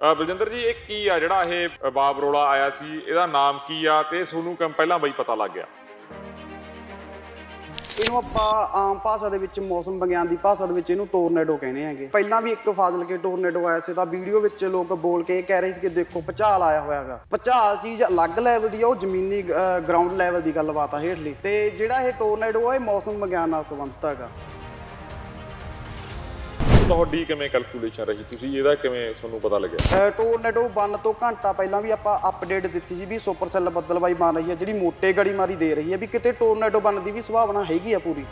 ਬਲਜਿੰਦਰ ਜੀ, ਇਹ ਕੀ ਆ? ਜਿਹੜਾ ਇਹ ਬਾਬ ਰੋਲਾ ਆਇਆ ਸੀ, ਇਹਦਾ ਨਾਮ ਕੀ ਆ? ਤੇ ਤੁਹਾਨੂੰ ਕਿਵੇਂ ਪਹਿਲਾਂ ਬਈ ਪਤਾ ਲੱਗ ਗਿਆ? ਇਹਨੂੰ ਆਪਾਂ ਆਮ ਭਾਸ਼ਾ ਦੇ ਵਿੱਚ ਮੌਸਮ ਵਿਗਿਆਨ ਦੀ ਭਾਸ਼ਾ ਦੇ ਵਿੱਚ ਇਹਨੂੰ ਟੋਰਨੇਡੋ ਕਹਿੰਦੇ ਹੈਗੇ। ਪਹਿਲਾਂ ਵੀ ਇੱਕ ਫਾਜ਼ਲ ਕੇ ਟੋਰਨੇਡੋ ਆਇਆ ਸੀ, ਤਾਂ ਵੀਡੀਓ ਵਿੱਚ ਲੋਕ ਬੋਲ ਕੇ ਕਹਿ ਰਹੇ ਸੀ ਕਿ ਦੇਖੋ ਭਚਾਲ ਆਇਆ ਹੋਇਆ ਹੈਗਾ। ਭੁਚਾਲ ਚੀਜ਼ ਅਲੱਗ ਲੈਵਲ ਦੀ ਆ, ਉਹ ਜ਼ਮੀਨੀ ਗਰਾਊਂਡ ਲੈਵਲ ਦੀ ਗੱਲਬਾਤ ਆ ਹੇਠਲੀ। ਤੇ ਜਿਹੜਾ ਇਹ ਟੋਰਨੇਡੋ ਆ, ਇਹ ਮੌਸਮ ਵਿਗਿਆਨ ਨਾਲ ਸੰਬੰਧਿਤ ਹੈਗਾ। ਤੁਹਾਡੀ ਕਿਵੇਂ ਕੈਲਕੂਲੇਸ਼ਨ ਰਹੀ? ਤੁਸੀਂ ਇਹਦਾ ਕਿਵੇਂ ਤੁਹਾਨੂੰ ਪਤਾ ਲੱਗਿਆ? ਟੋਰਨੇਡੋ ਬੰਨ ਤੋਂ ਘੰਟਾ ਪਹਿਲਾਂ ਵੀ ਆਪਾਂ ਅਪਡੇਟ ਦਿੱਤੀ ਸੀ ਵੀ ਸੁਪਰ ਸੈੱਲ ਬੱਦਲਬਾਈ ਬਣ ਰਹੀ ਹੈ ਜਿਹੜੀ ਮੋਟੇ ਗੜੀ ਮਾਰੀ ਦੇ ਰਹੀ ਹੈ ਵੀ ਕਿਤੇ ਟੋਰਨੇਡੋ ਬਣਨ ਦੀ ਵੀ ਸੰਭਾਵਨਾ ਹੈਗੀ ਆ ਪੂਰੀ।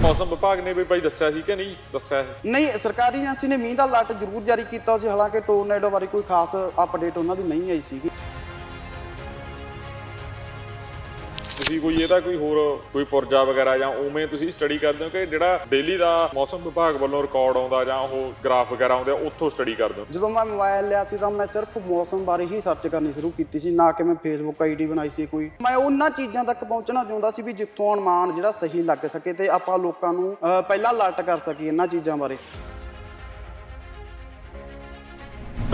ਮੌਸਮ ਵਿਭਾਗ ਨੇ ਵੀ ਬਾਈ ਦੱਸਿਆ ਸੀ ਕਿ ਨਹੀਂ? ਦੱਸਿਆ ਇਹ? ਨਹੀਂ ਸਰਕਾਰੀ ਏਜੰਸੀ ਨੇ ਮੀਂਹ ਦਾ ਅਲਰਟ ਜ਼ਰੂਰ ਜਾਰੀ ਕੀਤਾ ਸੀ ਹਾਲਾਂਕਿ ਟੋਰਨੇਡੋ ਬਾਰੇ ਕੋਈ ਖਾਸ ਅਪਡੇਟ ਉਹਨਾਂ ਦੀ ਨਹੀਂ ਆਈ ਸੀਗੀ। ਤੁਸੀਂ ਕੋਈ ਇਹਦਾ ਕੋਈ ਹੋਰ ਕੋਈ ਪੁਰਜਾ ਵਗੈਰਾ ਜਾਂ ਉਵੇਂ ਤੁਸੀਂ ਸਟੱਡੀ ਕਰਦੇ ਹੋ ਕਿ ਜਿਹੜਾ ਡੇਲੀ ਦਾ ਮੌਸਮ ਵਿਭਾਗ ਵੱਲੋਂ ਰਿਕਾਰਡ ਆਉਂਦਾ ਜਾਂ ਉਹ ਗ੍ਰਾਫ ਵਗੈਰਾ ਆਉਂਦੇ ਉੱਥੋਂ ਸਟੱਡੀ ਕਰਦੇ ਹੋ? ਜਦੋਂ ਮੈਂ ਮੋਬਾਈਲ ਲਿਆ ਸੀ ਤਾਂ ਮੈਂ ਸਿਰਫ ਮੌਸਮ ਬਾਰੇ ਹੀ ਸਰਚ ਕਰਨੀ ਸ਼ੁਰੂ ਕੀਤੀ ਸੀ, ਨਾ ਕਿ ਮੈਂ ਫੇਸਬੁੱਕ ਆਈਡੀ ਬਣਾਈ ਸੀ ਕੋਈ। ਮੈਂ ਉਹਨਾਂ ਚੀਜ਼ਾਂ ਤੱਕ ਪਹੁੰਚਣਾ ਚਾਹੁੰਦਾ ਸੀ ਵੀ ਜਿੱਥੋਂ ਅਨੁਮਾਨ ਜਿਹੜਾ ਸਹੀ ਲੱਗ ਸਕੇ ਤੇ ਆਪਾਂ ਲੋਕਾਂ ਨੂੰ ਪਹਿਲਾਂ ਅਲਰਟ ਕਰ ਸਕੀਏ ਇਹਨਾਂ ਚੀਜ਼ਾਂ ਬਾਰੇ।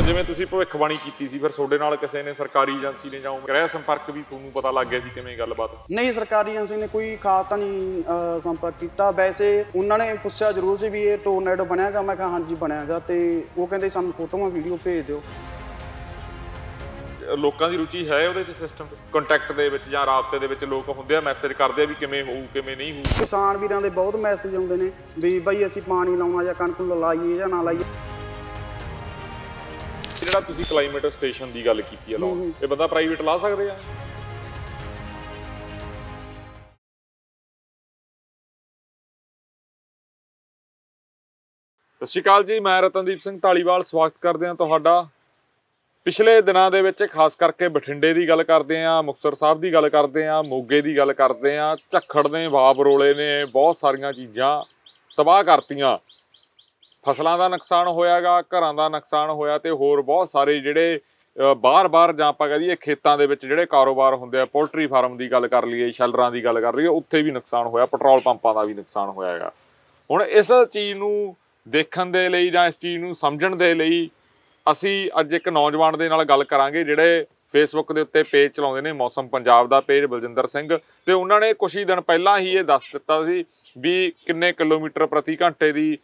ਜਿਵੇਂ ਤੁਸੀਂ ਭਵਿੱਖਬਾਣੀ ਕੀਤੀ ਸੀ ਫਿਰ ਤੁਹਾਡੇ ਨਾਲ ਕਿਸੇ ਨੇ ਸਰਕਾਰੀ ਏਜੰਸੀ ਨੇ ਜਾਂ ਗ੍ਰਹਿ ਸੰਪਰਕ ਵੀ ਤੁਹਾਨੂੰ ਪਤਾ ਲੱਗ ਗਿਆ ਸੀ ਕਿਵੇਂ ਗੱਲਬਾਤ? ਨਹੀਂ ਸਰਕਾਰੀ ਏਜੰਸੀ ਨੇ ਕੋਈ ਖਾਸ ਤਾਂ ਨਹੀਂ ਸੰਪਰਕ ਕੀਤਾ। ਵੈਸੇ ਉਹਨਾਂ ਨੇ ਪੁੱਛਿਆ ਜ਼ਰੂਰ ਸੀ ਵੀ ਇਹ ਟੋਰਨੇਡੋ ਬਣਿਆਗਾ? ਮੈਂ ਕਿਹਾ ਹਾਂਜੀ ਬਣਿਆਗਾ ਤੇ ਉਹ ਕਹਿੰਦੇ ਸਾਨੂੰ ਫੋਟੋਆਂ ਵੀਡੀਓ ਭੇਜ ਦਿਓ। ਲੋਕਾਂ ਦੀ ਰੁਚੀ ਹੈ ਉਹਦੇ ਚ ਸਿਸਟਮ ਕੰਟੈਕਟ ਦੇ ਵਿੱਚ ਜਾਂ ਰਾਬਤੇ ਦੇ ਵਿੱਚ ਲੋਕ ਹੁੰਦੇ ਆ ਮੈਸੇਜ ਕਰਦੇ ਆ ਵੀ ਕਿਵੇਂ ਹੋਊ ਕਿਵੇਂ ਨਹੀਂ ਹੋਊ? ਕਿਸਾਨ ਵੀਰਾਂ ਦੇ ਬਹੁਤ ਮੈਸੇਜ ਆਉਂਦੇ ਨੇ ਵੀ ਬਾਈ ਅਸੀਂ ਪਾਣੀ ਲਾਉਣਾ ਜਾਂ ਕਣਕ ਨੂੰ ਲਾਈਏ ਜਾਂ ਨਾ ਲਾਈਏ। ਜਿਹੜਾ ਤੁਸੀਂ ਕਲਾਈਮੇਟ ਸਟੇਸ਼ਨ ਦੀ ਗੱਲ ਕੀਤੀ ਆ ਲਾਉਣ ਇਹ ਬੰਦਾ ਪ੍ਰਾਈਵੇਟ ਲਾ ਸਕਦੇ ਆ? ਸਤਿ ਸ਼੍ਰੀ ਅਕਾਲ ਜੀ, ਮੈਂ ਰਤਨਦੀਪ ਸਿੰਘ ਢਾਲੀਵਾਲ ਸਵਾਗਤ ਕਰਦੇ ਹਾਂ ਤੁਹਾਡਾ। ਪਿਛਲੇ ਦਿਨਾਂ ਦੇ ਵਿੱਚ ਖਾਸ ਕਰਕੇ ਬਠਿੰਡੇ ਦੀ ਗੱਲ ਕਰਦੇ ਹਾਂ, ਮੁਕਤਸਰ ਸਾਹਿਬ ਦੀ ਗੱਲ ਕਰਦੇ ਹਾਂ, ਮੋਗੇ ਦੀ ਗੱਲ ਕਰਦੇ ਹਾਂ, ਝੱਖੜ ਨੇ ਬਾਬ ਰੋਲੇ ਨੇ, ਬਹੁਤ ਸਾਰੀਆਂ ਚੀਜ਼ਾਂ ਤਬਾਹ ਕਰਤੀਆਂ। ਫਸਲਾਂ ਦਾ ਨੁਕਸਾਨ ਹੋਇਆਗਾ ਘਰਾਂ ਦਾ ਨੁਕਸਾਨ ਹੋਇਆ ਤੇ ਹੋਰ ਬਹੁਤ ਸਾਰੇ ਜਿਹੜੇ ਅ, ਬਾਹਰ-ਬਾਹਰ ਜਾਂ ਆਪਾਂ ਕਹਦੀਏ ਖੇਤਾਂ ਦੇ ਵਿੱਚ ਜਿਹੜੇ ਕਾਰੋਬਾਰ ਹੁੰਦੇ ਆ ਪੋਲਟਰੀ ਫਾਰਮ ਦੀ ਗੱਲ ਕਰ ਲਈਏ ਸ਼ੈਲਰਾਂ ਦੀ ਗੱਲ ਕਰ ਲਈਏ ਉੱਥੇ ਵੀ ਨੁਕਸਾਨ ਹੋਇਆ ਪੈਟਰੋਲ ਪੰਪਾਂ ਦਾ ਵੀ ਨੁਕਸਾਨ ਹੋਇਆ ਹੈਗਾ ਹੁਣ ਇਸ ਚੀਜ਼ ਨੂੰ ਦੇਖਣ ਦੇ ਲਈ ਜਾਂ ਇਸ ਚੀਜ਼ ਨੂੰ ਸਮਝਣ ਦੇ ਲਈ ਅਸੀਂ ਅੱਜ ਇੱਕ ਨੌਜਵਾਨ ਦੇ ਨਾਲ ਗੱਲ ਕਰਾਂਗੇ ਜਿਹੜੇ ਫੇਸਬੁੱਕ ਦੇ ਉੱਤੇ ਪੇਜ ਚਲਾਉਂਦੇ ਨੇ ਮੌਸਮ ਪੰਜਾਬ ਦਾ ਪੇਜ ਬਲਜਿੰਦਰ ਸਿੰਘ। ਤੇ ਉਹਨਾਂ ਨੇ ਕੁਝ ਹੀ ਦਿਨ ਪਹਿਲਾਂ ਹੀ ਇਹ ਦੱਸ ਦਿੱਤਾ ਸੀ ਵੀ ਕਿੰਨੇ ਕਿਲੋਮੀਟਰ ਪ੍ਰਤੀ ਘੰਟੇ ਦੀ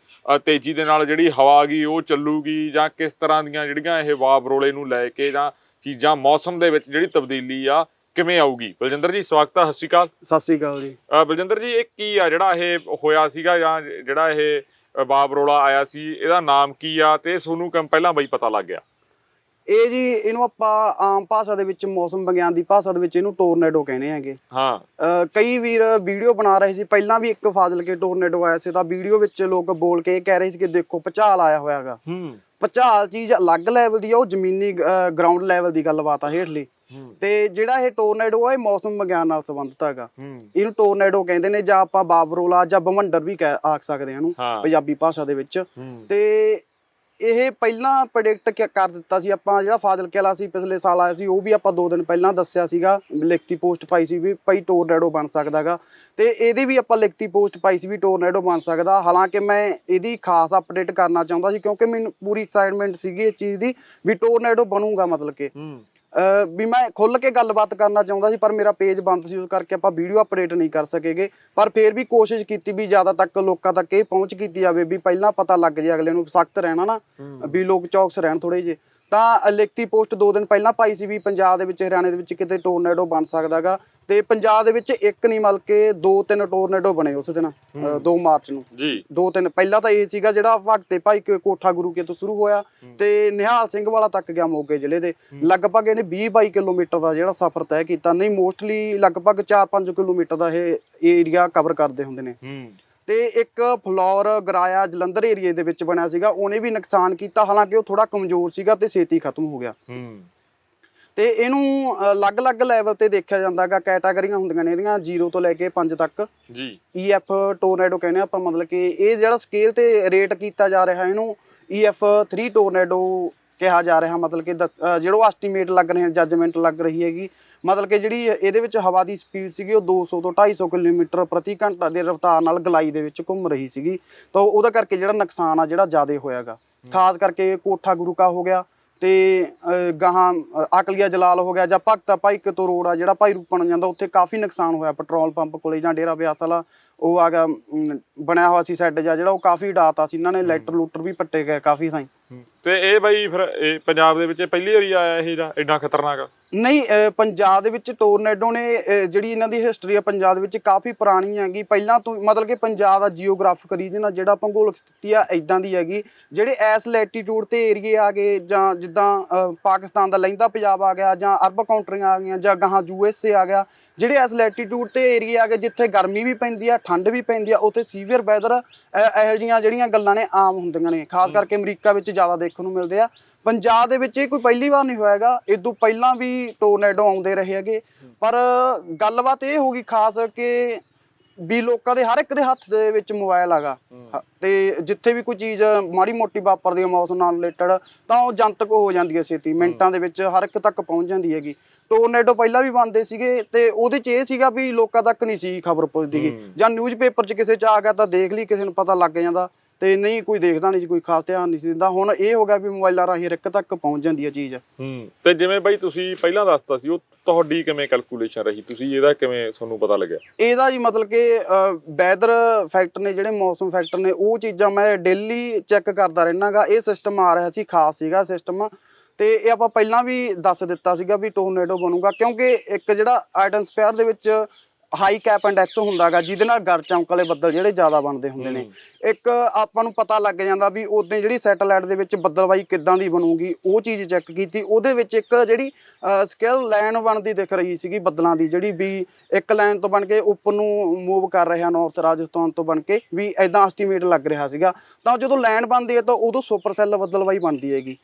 ਤੇਜ਼ੀ ਦੇ ਨਾਲ ਜਿਹੜੀ ਹਵਾ ਗਈ ਉਹ ਚੱਲੂਗੀ ਜਾਂ ਕਿਸ ਤਰ੍ਹਾਂ ਦੀਆਂ ਜਿਹੜੀਆਂ ਇਹ ਵਾਬ ਰੋਲੇ ਨੂੰ ਲੈ ਕੇ ਜਾਂ ਚੀਜ਼ਾਂ ਮੌਸਮ ਦੇ ਵਿੱਚ ਜਿਹੜੀ ਤਬਦੀਲੀ ਆ ਕਿਵੇਂ ਆਊਗੀ? ਬਲਜਿੰਦਰ ਜੀ ਸਵਾਗਤ ਹੈ ਸਤਿ ਸ਼੍ਰੀ ਅਕਾਲ। ਸਤਿ ਸ੍ਰੀ ਅਕਾਲ ਜੀ। ਬਲਜਿੰਦਰ ਜੀ ਇਹ ਕੀ ਆ? ਜਿਹੜਾ ਇਹ ਹੋਇਆ ਸੀਗਾ ਜਾਂ ਜਿਹੜਾ ਇਹ ਬਾਬ ਰੋਲਾ ਆਇਆ ਸੀ ਇਹਦਾ ਨਾਮ ਕੀ ਆ? ਤੇ ਤੁਹਾਨੂੰ ਕਿਵੇਂ ਪਹਿਲਾਂ ਬਈ ਪਤਾ ਲੱਗ ਗਿਆ? ਇਹ ਜੀ ਇਹਨੂੰ ਆਪਾਂ ਆਮ ਭਾਸ਼ਾ ਦੇ ਵਿੱਚ ਮੌਸਮ ਵਿਗਿਆਨ ਦੀ ਭਾਸ਼ਾ ਦੇ ਵਿੱਚ ਇਹਨੂੰ ਟੋਰਨੇਡੋ ਕਹਿੰਦੇ ਹੈਗੇ। ਹਾਂ। ਅਹ ਕਈ ਵੀਰ ਵੀਡੀਓ ਬਣਾ ਰਹੇ ਸੀ ਪਹਿਲਾਂ ਵੀ ਇੱਕ ਫਾਜ਼ਲ ਕੇ ਟੋਰਨੇਡੋ ਆਇਆ ਸੀ ਤਾਂ ਵੀਡੀਓ ਵਿੱਚ ਲੋਕ ਬੋਲ ਕੇ ਇਹ ਕਹਿ ਰਹੇ ਸੀ ਕਿ ਦੇਖੋ ਭੁਚਾਲ ਆਇਆ ਹੋਇਆ ਹੈਗਾ। ਹੂੰ। ਭੁਚਾਲ ਚੀਜ਼ ਅਲੱਗ ਲੈਵਲ ਦੀ ਆ ਉਹ ਜ਼ਮੀਨੀ ਗਰਾਊਂਡ ਲੈਵਲ ਦੀ ਗੱਲਬਾਤ ਆ ਹੇਠਲੀ। ਹੂੰ। ਤੇ ਜਿਹੜਾ ਇਹ ਟੋਰਨੇਡੋ ਆ ਇਹ ਮੌਸਮ ਵਿਗਿਆਨ ਨਾਲ ਸੰਬੰਧਿਤ ਹੈਗਾ। ਹੂੰ। ਇਹਨੂੰ ਟੋਰਨੇਡੋ ਕਹਿੰਦੇ ਨੇ ਜਾਂ ਆਪਾਂ ਬਾਬਰੋਲਾ ਜਾਂ ਬਵੰਡਰ ਵੀ ਕਹਿ ਆਖ ਸਕਦੇ ਹਾਂ ਇਹਨੂੰ ਹਾਂ। ਪੰਜਾਬੀ ਭਾਸ਼ਾ ਦੇ ਵਿੱਚ। ਹੂੰ। ਤੇ ਇਹ ਪਹਿਲਾਂ ਪ੍ਰੈਡਿਕਟ ਕਰ ਦਿੱਤਾ ਸੀ ਆਪਾਂ, ਜਿਹੜਾ ਫਾਜ਼ਲ ਵਾਲਾ ਸੀ, ਪਿਛਲੇ ਸਾਲ ਆਇਆ ਸੀ, ਉਹ ਵੀ ਆਪਾਂ 2 ਦਿਨ ਪਹਿਲਾਂ ਦੱਸਿਆ ਸੀਗਾ, ਲਿਖਤੀ ਪੋਸਟ ਪਾਈ ਸੀ ਵੀ ਭਾਈ ਟੋਰਨੇਡੋ ਬਣ ਸਕਦਾਗਾ ਤੇ ਇਹਦੀ ਵੀ ਆਪਾਂ ਲਿਖਤੀ ਪੋਸਟ ਪਾਈ ਸੀ ਵੀ ਟੋਰਨੇਡੋ ਬਣ ਸਕਦਾ। ਹਾਲਾਂਕਿ ਮੈਂ ਇਹਦੀ ਖਾਸ ਅਪਡੇਟ ਕਰਨਾ ਚਾਹੁੰਦਾ ਸੀ, ਕਿਉਂਕਿ ਮੈਨੂੰ ਪੂਰੀ ਐਕਸਾਈਟਮੈਂਟ ਸੀਗੀ ਇਸ ਚੀਜ਼ ਦੀ ਵੀ ਟੋਰਨੇਡੋ ਬਣੂਗਾ ਮਤਲਬ ਕਿ। ਵੀ ਮੈਂ ਖੁੱਲ ਕੇ ਗੱਲਬਾਤ ਕਰਨਾ ਚਾਹੁੰਦਾ ਸੀ ਪਰ ਮੇਰਾ ਪੇਜ ਬੰਦ ਸੀ ਉਸ ਕਰਕੇ ਆਪਾਂ ਵੀਡੀਓ ਅਪਡੇਟ ਨਹੀਂ ਕਰ ਸਕੇਗੇ। ਪਰ ਫਿਰ ਵੀ ਕੋਸ਼ਿਸ਼ ਕੀਤੀ ਵੀ ਜ਼ਿਆਦਾ ਤੱਕ ਲੋਕਾਂ ਤੱਕ ਇਹ ਪਹੁੰਚ ਕੀਤੀ ਜਾਵੇ ਵੀ ਪਹਿਲਾਂ ਪਤਾ ਲੱਗ ਜੇ ਅਗਲੇ ਨੂੰ ਸਖਤ ਰਹਿਣਾ ਨਾ ਵੀ ਲੋਕ ਚੌਕਸ ਰਹਿਣ ਥੋੜੇ ਜੇ ਤਾਂ ਲਿਖਤੀ ਪੋਸਟ 2 ਦਿਨ ਪਹਿਲਾਂ ਪਾਈ ਸੀ ਵੀ ਪੰਜਾਬ ਦੇ ਵਿੱਚ ਹਰਿਆਣੇ ਦੇ ਵਿੱਚ ਕਿਤੇ ਟੋਰਨੇਡੋ ਬਣ ਸਕਦਾਗਾ ਤੇ ਪੰਜਾਬ ਦੇ ਵਿੱਚ ਇੱਕ ਨਹੀਂ ਮਤਲਬ ਕਿ ਦੋ ਤਿੰਨ ਟੋਰਨੇਡੋ ਬਣੇ ਉਸ ਦਿਨ 2 ਮਾਰਚ ਨੂੰ। ਜੀ। ਦੋ ਤਿੰਨ ਪਹਿਲਾਂ ਤਾਂ ਇਹ ਸੀਗਾ ਜਿਹੜਾ ਭਗਤੇ ਭਾਈ ਕੋਠਾ ਗੁਰੂ ਕੇ ਤੋਂ ਸ਼ੁਰੂ ਹੋਇਆ ਤੇ ਨਿਹਾਲ ਸਿੰਘ ਵਾਲਾ ਤੱਕ ਗਿਆ ਮੋਗੇ ਜ਼ਿਲ੍ਹੇ ਦੇ। ਲਗਭਗ ਇਹਨੇ 20 22 ਕਿਲੋਮੀਟਰ ਦਾ ਜਿਹੜਾ ਸਫ਼ਰ ਤੈਅ ਕੀਤਾ। ਨਹੀਂ ਮੋਸਟਲੀ ਲਗਭਗ 4-5 ਕਿਲੋਮੀਟਰ ਦਾ ਇਹ ਏਰੀਆ ਕਵਰ ਕਰਦੇ ਹੁੰਦੇ ਨੇ। ਤੇ ਇੱਕ ਫਲੋਰ ਗਰਾਇਆ ਜਲੰਧਰ ਏਰੀਏ ਦੇ ਵਿੱਚ ਬਣਿਆ ਸੀਗਾ। ਉਹਨੇ ਵੀ ਨੁਕਸਾਨ ਕੀਤਾ। ਹਾਲਾਂਕਿ ਉਹ ਥੋੜਾ ਕਮਜ਼ੋਰ ਸੀਗਾ ਤੇ ਛੇਤੀ ਖਤਮ ਹੋ ਗਿਆ। ਹੂੰ। ਤੇ ਇਹਨੂੰ ਅਲੱਗ-ਅਲੱਗ ਲੈਵਲ ਤੇ ਦੇਖਿਆ ਜਾਂਦਾਗਾ ਕੈਟਾਗਰੀਆਂ ਹੁੰਦੀਆਂ ਨੇ ਇਹਦੀਆਂ 0 ਤੋਂ ਲੈ ਕੇ 5 ਤੱਕ। ਜੀ। EF ਟੋਰਨੇਡੋ ਕਹਿੰਦੇ ਆਪਾਂ ਮਤਲਬ ਕਿ ਇਹ ਜਿਹੜਾ ਸਕੇਲ ਤੇ ਰੇਟ ਕੀਤਾ ਜਾ ਰਿਹਾ ਇਹਨੂੰ EF 3 ਟੋਰਨੇਡੋ ਕਿਹਾ ਜਾ ਰਿਹਾ ਮਤਲਬ ਕਿ ਜਿਹੜਾ ਐਸਟੀਮੇਟ ਲੱਗ ਰਹੇ ਜੱਜਮੈਂਟ ਲੱਗ ਰਹੀ ਹੈਗੀ। ਮਤਲਬ ਕਿ ਜਿਹੜੀ ਇਹਦੇ ਵਿੱਚ ਹਵਾ ਦੀ ਸਪੀਡ ਸੀਗੀ ਉਹ 200 ਤੋਂ 250 ਕਿਲੋਮੀਟਰ ਪ੍ਰਤੀ ਘੰਟਾ ਦੀ ਰਫ਼ਤਾਰ ਨਾਲ ਗਲਾਈ ਦੇ ਵਿੱਚ ਘੁੰਮ ਰਹੀ ਸੀਗੀ। ਤਾਂ ਉਹਦਾ ਕਰਕੇ ਜਿਹੜਾ ਨੁਕਸਾਨ ਆ ਜਿਹੜਾ ਜ਼ਿਆਦਾ ਹੋਇਆਗਾ। ਖਾਸ ਕਰਕੇ ਕੋਠਾ ਗੁਰੂ ਕਾ ਹੋ ਗਿਆ ਤੇ ਗਾਹਾਂ ਅਹ, ਅਕਲੀਆ ਜਲਾਲ ਹੋ ਗਿਆ ਜਾਂ ਭਗਤਾ ਭਾਈ ਕਿਤੋਂ ਰੋਡ ਆ ਜਿਹੜਾ ਭਾਈ ਰੂਪਣ ਜਾਂਦਾ ਉੱਥੇ ਕਾਫੀ ਨੁਕਸਾਨ ਹੋਇਆ ਪੈਟਰੋਲ ਪੰਪ ਕੋਲੇ ਜਾਂ ਡੇਰਾ ਬਿਆਸ ਵਾਲਾ ਉਹ ਆ ਗਿਆ ਬਣਿਆ ਹੋਇਆ ਸੀ ਸੈੱਡ ਜਾਂ ਜਿਹੜਾ ਉਹ ਕਾਫੀ ਡਾਤਾ ਸੀ ਇਹਨਾਂ ਨੇ ਲੈਟਰ ਲੂਟਰ ਵੀ ਪੱਟੇ ਗਏ ਕਾਫੀ ਥਾਈਂ ਤੇ ਇਹ ਬਾਈ ਫਿਰ ਇਹ ਪੰਜਾਬ ਦੇ ਵਿੱਚ ਪਹਿਲੀ ਵਾਰੀ ਆਇਆ ਇਹ ਜਾਂ ਇੰਨਾ ਖਤਰਨਾਕ? ਨਹੀਂ ਪੰਜਾਬ ਦੇ ਵਿੱਚ ਟੋਰਨੇਡੋ ਨੇ ਜਿਹੜੀ ਇਹਨਾਂ ਦੀ ਹਿਸਟਰੀ ਆ, ਪੰਜਾਬ ਵਿੱਚ ਕਾਫੀ ਪੁਰਾਣੀ ਹੈਗੀ। ਪਹਿਲਾਂ ਤੋਂ ਮਤਲਬ ਕਿ ਪੰਜਾਬ ਦਾ ਜੀਓਗ੍ਰਾਫਿਕ ਰੀਜਨ ਆ, ਜਿਹੜਾ ਭੂਗੋਲਿਕ ਸਥਿਤੀ ਆ ਇਦਾਂ ਦੀ ਹੈਗੀ। ਜਿਹੜੇ ਐਸ ਲੈਟੀਟਿਊਡ ਤੇ ਏਰੀਏ ਆ ਗਏ, ਜਾਂ ਜਿੱਦਾਂ ਪਾਕਿਸਤਾਨ ਦਾ ਲਹਿੰਦਾ ਪੰਜਾਬ ਆ ਗਿਆ, ਜਾਂ ਅਰਬ ਕੰਟਰੀਆਂ ਆ ਗਈਆਂ, ਜਾਂ ਗਾਹਾਂ ਯੂਐਸਏ ਆ ਗਿਆ, ਜਿਹੜੇ ਐਸ ਲੈਟੀਟਿਊਡ ਤੇ ਏਰੀਏ ਆ ਗਏ, ਜਿੱਥੇ ਗਰਮੀ ਵੀ ਪੈਂਦੀ ਆ, ਠੰਡ ਵੀ ਪੈਂਦੀ ਆ, ਉੱਥੇ ਸੀਵੀਅਰ ਵੈਦਰ ਇਹੋ ਜਿਹੀਆਂ ਜਿਹੜੀਆਂ ਗੱਲਾਂ ਨੇ ਆਮ ਹੁੰਦੀਆਂ ਨੇ। ਖਾਸ ਕਰਕੇ ਅਮਰੀਕਾ ਵਿੱਚ ਜ਼ਿਆਦਾ ਦੇਖਣ ਨੂੰ ਮਿਲਦੇ ਆ। ਪੰਜਾਬ ਦੇ ਵਿੱਚ ਇਹ ਕੋਈ ਪਹਿਲੀ ਵਾਰ ਨਹੀਂ ਹੋਇਆਗਾ। ਇਦੋਂ ਪਹਿਲਾਂ ਵੀ ਟੋਰਨੇਡੋ ਆਉਂਦੇ ਰਹੇ ਹੈਗੇ। ਪਰ ਗੱਲਬਾਤ ਇਹ ਹੋ ਗਈ ਖਾਸ ਕਿ ਵੀ ਲੋਕਾਂ ਦੇ ਹਰ ਇੱਕ ਦੇ ਹੱਥ ਦੇ ਵਿੱਚ ਮੋਬਾਈਲ ਹੈਗਾ। ਤੇ ਜਿੱਥੇ ਵੀ ਕੋਈ ਚੀਜ਼ ਮਾੜੀ ਮੋਟੀ ਵਾਪਰਦੀ ਹੈ ਮੌਸਮ ਨਾਲ ਰਿਲੇਟਡ ਤਾਂ ਉਹ ਜਨਤਕ ਹੋ ਜਾਂਦੀ ਹੈ। ਛੇਤੀ ਮਿੰਟਾਂ ਦੇ ਵਿੱਚ ਹਰ ਇੱਕ ਤੱਕ ਪਹੁੰਚ ਜਾਂਦੀ ਹੈਗੀ। ਟੋਰਨੇਡੋ ਪਹਿਲਾਂ ਵੀ ਬੰਦੇ ਸੀਗੇ ਤੇ ਉਹਦੇ 'ਚ ਇਹ ਸੀਗਾ ਵੀ ਲੋਕਾਂ ਤੱਕ ਨਹੀਂ ਸੀ ਖਬਰ ਪਹੁੰਚਦੀਗੀ ਹੂੰ। ਜਾਂ ਨਿਊਜ਼ਪੇਪਰ 'ਚ ਕਿਸੇ 'ਚ ਆ ਗਿਆ ਤਾਂ ਦੇਖ ਲਈ ਕਿਸੇ ਨੂੰ ਪਤਾ ਲੱਗ ਜਾਂਦਾ। ਤੇ ਨਹੀਂ ਕੋਈ ਦੇਖਦਾ ਨਹੀਂ ਸੀ ਕੋਈ ਖਾਸ ਧਿਆਨ ਨਹੀਂ ਸੀ ਦਿੰਦਾ। ਹੁਣ ਇਹ ਹੋ ਗਿਆ ਵੀ ਮੋਬਾਈਲਾਂ ਰਾਹੀਂ ਹਰ ਇੱਕ ਤੱਕ ਪਹੁੰਚ ਜਾਂਦੀ ਹੈ ਚੀਜ਼। ਹੂੰ ਤੇ ਜਿਵੇਂ ਬਾਈ ਤੁਸੀਂ ਪਹਿਲਾਂ ਦੱਸਤਾ ਸੀ ਉਹ ਤੁਹਾਡੀ ਕਿਵੇਂ ਕੈਲਕੂਲੇਸ਼ਨ ਰਹੀ? ਤੁਸੀਂ ਇਹਦਾ ਕਿਵੇਂ ਤੁਹਾਨੂੰ ਪਤਾ ਲੱਗਿਆ? ਇਹਦਾ ਜੀ ਮਤਲਬ ਕਿ ਵੈਦਰ ਫੈਕਟਰ ਨੇ ਜਿਹੜੇ ਮੌਸਮ ਫੈਕਟਰ ਨੇ ਉਹ ਚੀਜ਼ਾਂ ਮੈਂ ਡੇਲੀ ਚੈੱਕ ਕਰਦਾ ਰਹਿਣਾਗਾ ਇਹ ਸਿਸਟਮ ਆ ਰਿਹਾ ਸੀ ਖਾਸ ਸੀਗਾ ਸਿਸਟਮ ਤੇ ਇਹ ਆਪਾਂ ਪਹਿਲਾਂ ਵੀ ਦੱਸ ਦਿੱਤਾ ਸੀਗਾ ਵੀ ਟੋਰਨੇਡੋ ਬਣੂਗਾ ਕਿਉਂਕਿ ਇੱਕ ਜਿਹੜਾ ਆਈਡੈਂਸਫੇਅਰ ਦੇ ਵਿੱਚ ਹਾਈ ਕੈਪ ਇੰਡੈਕਸ ਹੁੰਦਾਗਾ ਜਿਹਦੇ ਨਾਲ ਗਰ ਚਮਕ ਵਾਲੇ ਬੱਦਲ ਜਿਹੜੇ ਜ਼ਿਆਦਾ ਬਣਦੇ ਹੁੰਦੇ ਨੇ। ਇੱਕ ਆਪਾਂ ਨੂੰ ਪਤਾ ਲੱਗ ਜਾਂਦਾ ਵੀ ਉਦੋਂ ਜਿਹੜੀ ਸੈਟੇਲਾਈਟ ਦੇ ਵਿੱਚ ਬੱਦਲਬਾਈ ਕਿੱਦਾਂ ਦੀ ਬਣੂਗੀ ਉਹ ਚੀਜ਼ ਚੈੱਕ ਕੀਤੀ। ਉਹਦੇ ਵਿੱਚ ਇੱਕ ਜਿਹੜੀ ਸਕਿਲ ਲਾਈਨ ਬਣਦੀ ਦਿਖ ਰਹੀ ਸੀਗੀ ਬੱਦਲਾਂ ਦੀ ਜਿਹੜੀ ਵੀ ਇੱਕ ਲਾਈਨ ਤੋਂ ਬਣ ਕੇ ਉੱਪਰ ਨੂੰ ਮੂਵ ਕਰ ਰਿਹਾ ਨਾਰਥ ਰਾਜਸਥਾਨ ਤੋਂ ਬਣ ਕੇ ਵੀ ਐਦਾਂ ਐਸਟੀਮੇਟ ਲੱਗ ਰਿਹਾ ਸੀਗਾ। ਤਾਂ ਜਦੋਂ ਲਾਈਨ ਬਣਦੀ ਹੈ ਤਾਂ ਉਦੋਂ ਸੁਪਰ ਸੈੱਲ ਬੱਦਲਬਾਈ ਬਣਦੀ ਹੈਗੀ।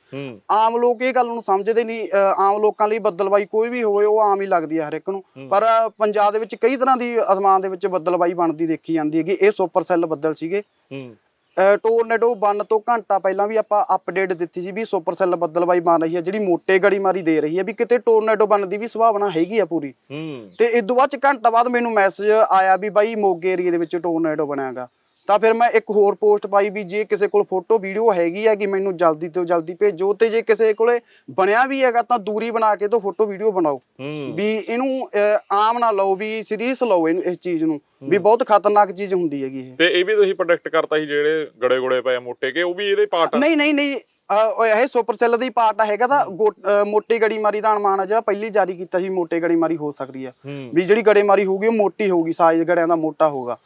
ਆਮ ਲੋਕ ਇਹ ਗੱਲ ਨੂੰ ਸਮਝਦੇ ਨਹੀਂ ਆਮ ਲੋਕਾਂ ਲਈ ਬੱਦਲਬਾਈ ਕੋਈ ਵੀ ਹੋਵੇ ਉਹ ਆਮ ਹੀ ਲੱਗਦੀ ਹੈ ਹਰ ਇੱਕ ਨੂੰ। ਪਰ ਪੰਜਾਬ ਦੇ ਵਿੱਚ ਕਈ ਤਰ੍ਹਾਂ ਦੀ ਅਸਮਾਨ ਦੇ ਵਿੱਚ ਬੱਦਲਬਾਈ ਬਣਦੀ ਦੇਖੀ ਜਾਂਦੀ ਹੈਗੀ। ਇਹ ਸੁਪਰ ਸੈੱਲ ਬੱਦਲ ਸੀਗੇ। ਹੂੰ। ਟੋਰਨੇਡੋ ਬਣ ਤੋਂ ਘੰਟਾ ਪਹਿਲਾਂ ਵੀ ਆਪਾਂ ਅਪਡੇਟ ਦਿੱਤੀ ਸੀ ਵੀ ਸੁਪਰ ਸੈੱਲ ਬੱਦਲਬਾਈ ਬਣ ਰਹੀ ਹੈ ਜਿਹੜੀ ਮੋਟੇ ਗੜੀ ਮਾਰੀ ਦੇ ਰਹੀ ਹੈ ਵੀ ਕਿਤੇ ਟੋਰਨੇਡੋ ਬਣਨ ਦੀ ਵੀ ਸੰਭਾਵਨਾ ਹੈਗੀ ਆ ਪੂਰੀ। ਹੂੰ। ਤੇ ਇਸ ਤੋਂ ਬਾਅਦ ਚ ਘੰਟਾ ਬਾਅਦ ਮੈਨੂੰ ਮੈਸੇਜ ਆਇਆ ਵੀ ਬਾਈ ਮੋਗੇ ਏਰੀਏ ਦੇ ਵਿੱਚ ਟੋਰਨੇਡੋ ਬਣਿਆਗਾ। ਤਾਂ ਫਿਰ ਮੈਂ ਇੱਕ ਹੋਰ ਪੋਸਟ ਪਾਈ ਵੀ ਜੇ ਕਿਸੇ ਕੋਲ ਫੋਟੋ ਵੀਡੀਓ ਹੈਗੀ ਹੈ ਕਿ ਮੈਨੂੰ ਜਲਦੀ ਤੋਂ ਜਲਦੀ ਭੇਜੋ ਤੇ ਜੇ ਕਿਸੇ ਕੋਲੇ ਬਣਿਆ ਵੀ ਹੈਗਾ ਤਾਂ ਦੂਰੀ ਬਣਾ ਕੇ ਤੋਂ ਫੋਟੋ ਵੀਡੀਓ ਬਣਾਓ। ਵੀ ਇਹਨੂੰ ਆਮ ਨਾ ਲਓ ਵੀ ਸੀਰੀਅਸ ਲਓ ਇਹਨੂੰ ਇਸ ਚੀਜ਼ ਨੂੰ। ਵੀ ਬਹੁਤ ਖਤਰਨਾਕ ਚੀਜ਼ ਹੁੰਦੀ ਹੈਗੀ ਇਹ। ਤੇ ਇਹ ਵੀ ਤੁਸੀਂ ਪ੍ਰੋਡਕਟ ਕਰਤਾ ਸੀ ਜਿਹੜੇ ਗੜੇ ਗੋੜੇ ਪਏ ਮੋਟੇ ਕੇ ਉਹ ਵੀ ਇਹਦੇ ਪਾਰਟ ਨਹੀਂ ਨਹੀਂ ਨਹੀਂ ਇਹ ਸੁਪਰ ਸੈੱਲ ਦਾ ਪਾਰਟ ਹੈਗਾ ਤਾਂ ਮੋਟੀ ਗੜੀ ਮਾਰੀ ਦਾ ਅਨੁਮਾਨ ਆ ਜਿਹੜਾ ਪਹਿਲੀ ਜਾਰੀ ਕੀਤਾ ਸੀ ਮੋਟੇ ਗੜੀ ਮਾਰੀ ਹੋ ਸਕਦੀ ਹੂੰ। ਵੀ ਜਿਹੜੀ ਗੜੇ ਮਾਰੀ ਹੋਊਗੀ ਉਹ ਮੋਟੀ ਹੋਊਗੀ ਸਾਈਜ਼ ਗੜਿਆਂ ਦਾ ਮੋਟਾ ਹੋਊਗਾ।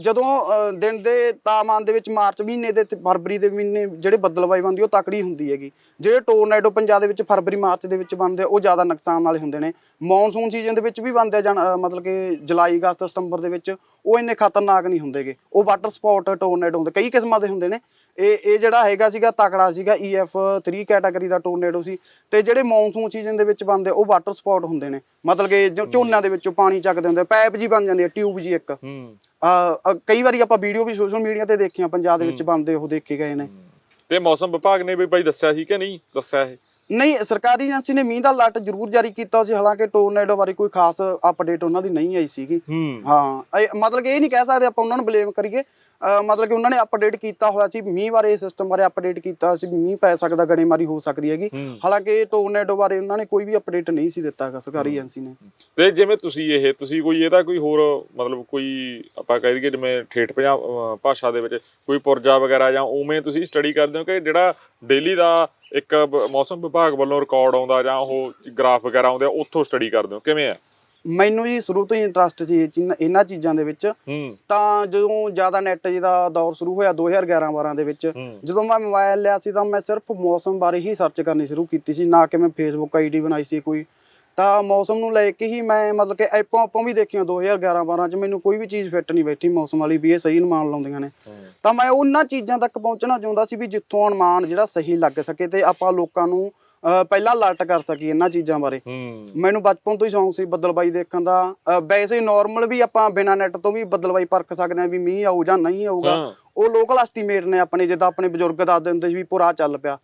ਜਦੋਂ ਦਿਨ ਦੇ ਤਾਪਮਾਨ ਦੇ ਵਿੱਚ ਮਾਰਚ ਮਹੀਨੇ ਦੇ ਤੇ ਫਰਵਰੀ ਦੇ ਮਹੀਨੇ ਜਿਹੜੇ ਬੱਦਲਬਾਈ ਬਣਦੀ ਉਹ ਤਕੜੀ ਹੁੰਦੀ ਹੈਗੀ। ਜਿਹੜੇ ਟੋਰਨੇਡੋ ਪੰਜਾਬ ਦੇ ਵਿੱਚ ਫਰਵਰੀ ਮਾਰਚ ਦੇ ਵਿੱਚ ਬਣਦੇ ਉਹ ਜ਼ਿਆਦਾ ਨੁਕਸਾਨ ਵਾਲੇ ਹੁੰਦੇ ਨੇ। ਮੌਨਸੂਨ ਸੀਜ਼ਨ ਦੇ ਵਿੱਚ ਵੀ ਬਣਦੇ ਜਾਂ ਮਤਲਬ ਕਿ ਜੁਲਾਈ ਅਗਸਤ ਸਤੰਬਰ ਦੇ ਵਿੱਚ ਉਹ ਇੰਨੇ ਖਤਰਨਾਕ ਨਹੀਂ ਹੁੰਦੇਗੇ ਉਹ ਵਾਟਰ ਸਪੌਟ ਟੋਰਨੇਡੋ ਹੁੰਦੇ ਕਈ ਕਿਸਮਾਂ ਦੇ ਹੁੰਦੇ ਨੇ। ਇਹ ਇਹ ਜਿਹੜਾ ਹੈਗਾ ਸੀਗਾ ਤਕੜਾ ਸੀਗਾ EF 3 ਕੈਟਾਗਰੀ ਦਾ ਟੋਰਨੇਡੋ ਸੀ। ਤੇ ਜਿਹੜੇ ਮੌਨਸੂਨ ਸੀਜ਼ਨ ਦੇ ਵਿੱਚ ਬਣਦੇ ਉਹ ਵਾਟਰ ਸਪੌਟ ਹੁੰਦੇ ਨੇ। ਮਤਲਬ ਕਿ ਝੋਨਿਆਂ ਦੇ ਵਿੱਚੋਂ ਪਾਣੀ ਚੱਕਦੇ ਹੁੰਦੇ ਪਾਈਪ ਜੀ ਬਣ ਜਾਂਦੀ ਹੈ ਟਿਊਬ ਜੀ ਇੱਕ। ਅਹ ਕਈ ਵਾਰੀ ਆਪਾਂ ਵੀਡੀਓ ਵੀ ਸੋਸ਼ਲ ਮੀਡੀਆ ਤੇ ਦੇਖੀਆਂ ਪੰਜਾਬ ਦੇ ਵਿੱਚ ਬਣਦੇ ਉਹ ਦੇਖੇ ਗਏ ਨੇ। ਤੇ ਮੌਸਮ ਵਿਭਾਗ ਨੇ ਵੀ ਬਾਈ ਦੱਸਿਆ ਸੀ ਕਿ ਨਹੀਂ? ਦੱਸਿਆ ਇਹ? ਨਹੀਂ ਸਰਕਾਰੀ ਏਜੰਸੀ ਨੇ ਮੀਂਹ ਦਾ ਅਲਰਟ ਜ਼ਰੂਰ ਜਾਰੀ ਕੀਤਾ ਸੀ ਹਾਲਾਂਕਿ ਟੋਰਨੇਡੋ ਬਾਰੇ ਕੋਈ ਖਾਸ ਅਪਡੇਟ ਉਹਨਾਂ ਦੀ ਨਹੀਂ ਆਈ ਸੀਗੀ। ਹੂੰ। ਮਤਲਬ ਕਿ ਇਹ ਨਹੀਂ ਕਹਿ ਸਕਦੇ ਆਪਾਂ ਉਹਨਾਂ ਨੂੰ ਬਲੇਮ ਕਰੀਏ। ਮਤਲਬ ਕਿ ਉਹਨਾਂ ਨੇ ਅਪਡੇਟ ਕੀਤਾ ਹੋਇਆ ਸੀ ਮੀਂਹ ਬਾਰੇ ਸਿਸਟਮ ਬਾਰੇ ਅਪਡੇਟ ਕੀਤਾ ਹੋਇਆ ਸੀ ਮੀਂਹ ਪੈ ਸਕਦਾ ਗੜੇਮਾਰੀ ਹੋ ਸਕਦੀ ਹੈਗੀ। ਹਾਲਾਂਕਿ ਟੋਰਨੇਡੋ ਬਾਰੇ ਉਹਨਾਂ ਨੇ ਕੋਈ ਵੀ ਅਪਡੇਟ ਨਹੀਂ ਸੀ ਦਿੱਤਾ ਸਰਕਾਰੀ ਏਜੰਸੀ ਨੇ। ਤੇ ਜਿਵੇਂ ਤੁਸੀਂ ਇਹ ਤੁਸੀਂ ਕੋਈ ਇਹਦਾ ਕੋਈ ਹੋਰ ਮਤਲਬ ਕੋਈ ਆਪਾਂ ਕਹਿ ਦਈਏ ਜਿਵੇਂ ਠੇਠ ਪੰਜਾਬ ਭਾਸ਼ਾ ਦੇ ਵਿੱਚ ਕੋਈ ਪੁਰਜਾ ਵਗੈਰਾ ਜਾਂ ਉਵੇਂ ਤੁਸੀਂ ਸਟੱਡੀ ਕਰਦੇ ਹੋ ਕਿ ਜਿਹੜਾ ਡੇਲੀ ਦਾ ਇੱਕ ਮੌਸਮ ਵਿਭਾਗ ਵੱਲੋਂ ਰਿਕਾਰਡ ਆਉਂਦਾ ਜਾਂ ਉਹ ਗ੍ਰਾਫ ਵਗੈਰਾ ਆਉਂਦੇ ਆ ਉੱਥੋਂ ਸਟੱਡੀ ਕਰਦੇ ਹੋ ਕਿਵੇਂ ਆ? ਮੈਨੂੰ ਜੀ ਸ਼ੁਰੂ ਤੋਂ ਹੀ ਇੰਟਰਸਟ ਸੀ ਇਹ ਚੀਜ਼ਾਂ- ਇਹਨਾਂ ਚੀਜ਼ਾਂ ਦੇ ਵਿੱਚ। ਹੂੰ। ਤਾਂ ਜਦੋਂ ਜ਼ਿਆਦਾ ਨੈਟ ਜਿਹਦਾ ਦੌਰ ਸ਼ੁਰੂ ਹੋਇਆ 2011-12 ਦੇ ਵਿੱਚ ਹੂੰ। ਜਦੋਂ ਮੈਂ ਮੋਬਾਈਲ ਲਿਆ ਸੀ ਤਾਂ ਮੈਂ ਸਿਰਫ ਮੌਸਮ ਬਾਰੇ ਹੀ ਸਰਚ ਕਰਨੀ ਸ਼ੁਰੂ ਕੀਤੀ ਸੀ ਨਾ ਕਿ ਮੈਂ ਫੇਸਬੁੱਕ ਆਈਡੀ ਬਣਾਈ ਸੀ ਕੋਈ। ਤਾਂ ਮੌਸਮ ਨੂੰ ਲੈ ਕੇ ਹੀ ਮੈਂ ਮਤਲਬ ਕਿ ਐਪਾਂ ਆਪਾਂ ਵੀ ਦੇਖੀਆਂ 2011-12 ਚ ਮੈਨੂੰ ਕੋਈ ਵੀ ਚੀਜ਼ ਫਿੱਟ ਨਹੀਂ ਬੈਠੀ ਮੌਸਮ ਵਾਲੀ ਵੀ ਇਹ ਸਹੀ ਅਨੁਮਾਨ ਲਾਉਂਦੀਆਂ ਨੇ। ਤਾਂ ਮੈਂ ਉਹਨਾਂ ਚੀਜ਼ਾਂ ਤੱਕ ਪਹੁੰਚਣਾ ਚਾਹੁੰਦਾ ਸੀ ਵੀ ਜਿੱਥੋਂ ਅਨੁਮਾਨ ਜਿਹੜਾ ਸਹੀ ਲੱਗ ਸਕੇ ਤੇ ਆਪਾਂ ਲੋਕਾਂ ਨੂੰ ਪਹਿਲਾਂ ਅਲਰਟ ਕਰ ਸਕੀਏ ਇਹਨਾਂ ਚੀਜ਼ਾਂ ਬਾਰੇ। ਮੈਨੂੰ ਬਚਪਨ ਤੋਂ ਹੀ ਸ਼ੌਂਕ ਸੀ ਬੱਦਲਬਾਈ ਦੇਖਣ ਦਾ। ਵੈਸੇ ਨਾਰਮਲ ਵੀ ਆਪਾਂ ਬਿਨਾਂ ਨੈਟ ਤੋਂ ਵੀ ਬੱਦਲਬਾਈ ਪਰਖ ਸਕਦੇ ਹਾਂ ਵੀ ਮੀਂਹ ਆਊ ਜਾਂ ਨਹੀਂ ਆਊਗਾ। ਉਹ ਲੋਕਲ ਐਸਟੀਮੇਟ ਨੇ ਆਪਣੇ ਜਿੱਦਾਂ ਆਪਣੇ ਬਜ਼ੁਰਗ ਦੱਸਦੇ ਹੁੰਦੇ ਸੀ ਵੀ ਪੁਰਾ ਚੱਲ ਪਿਆ।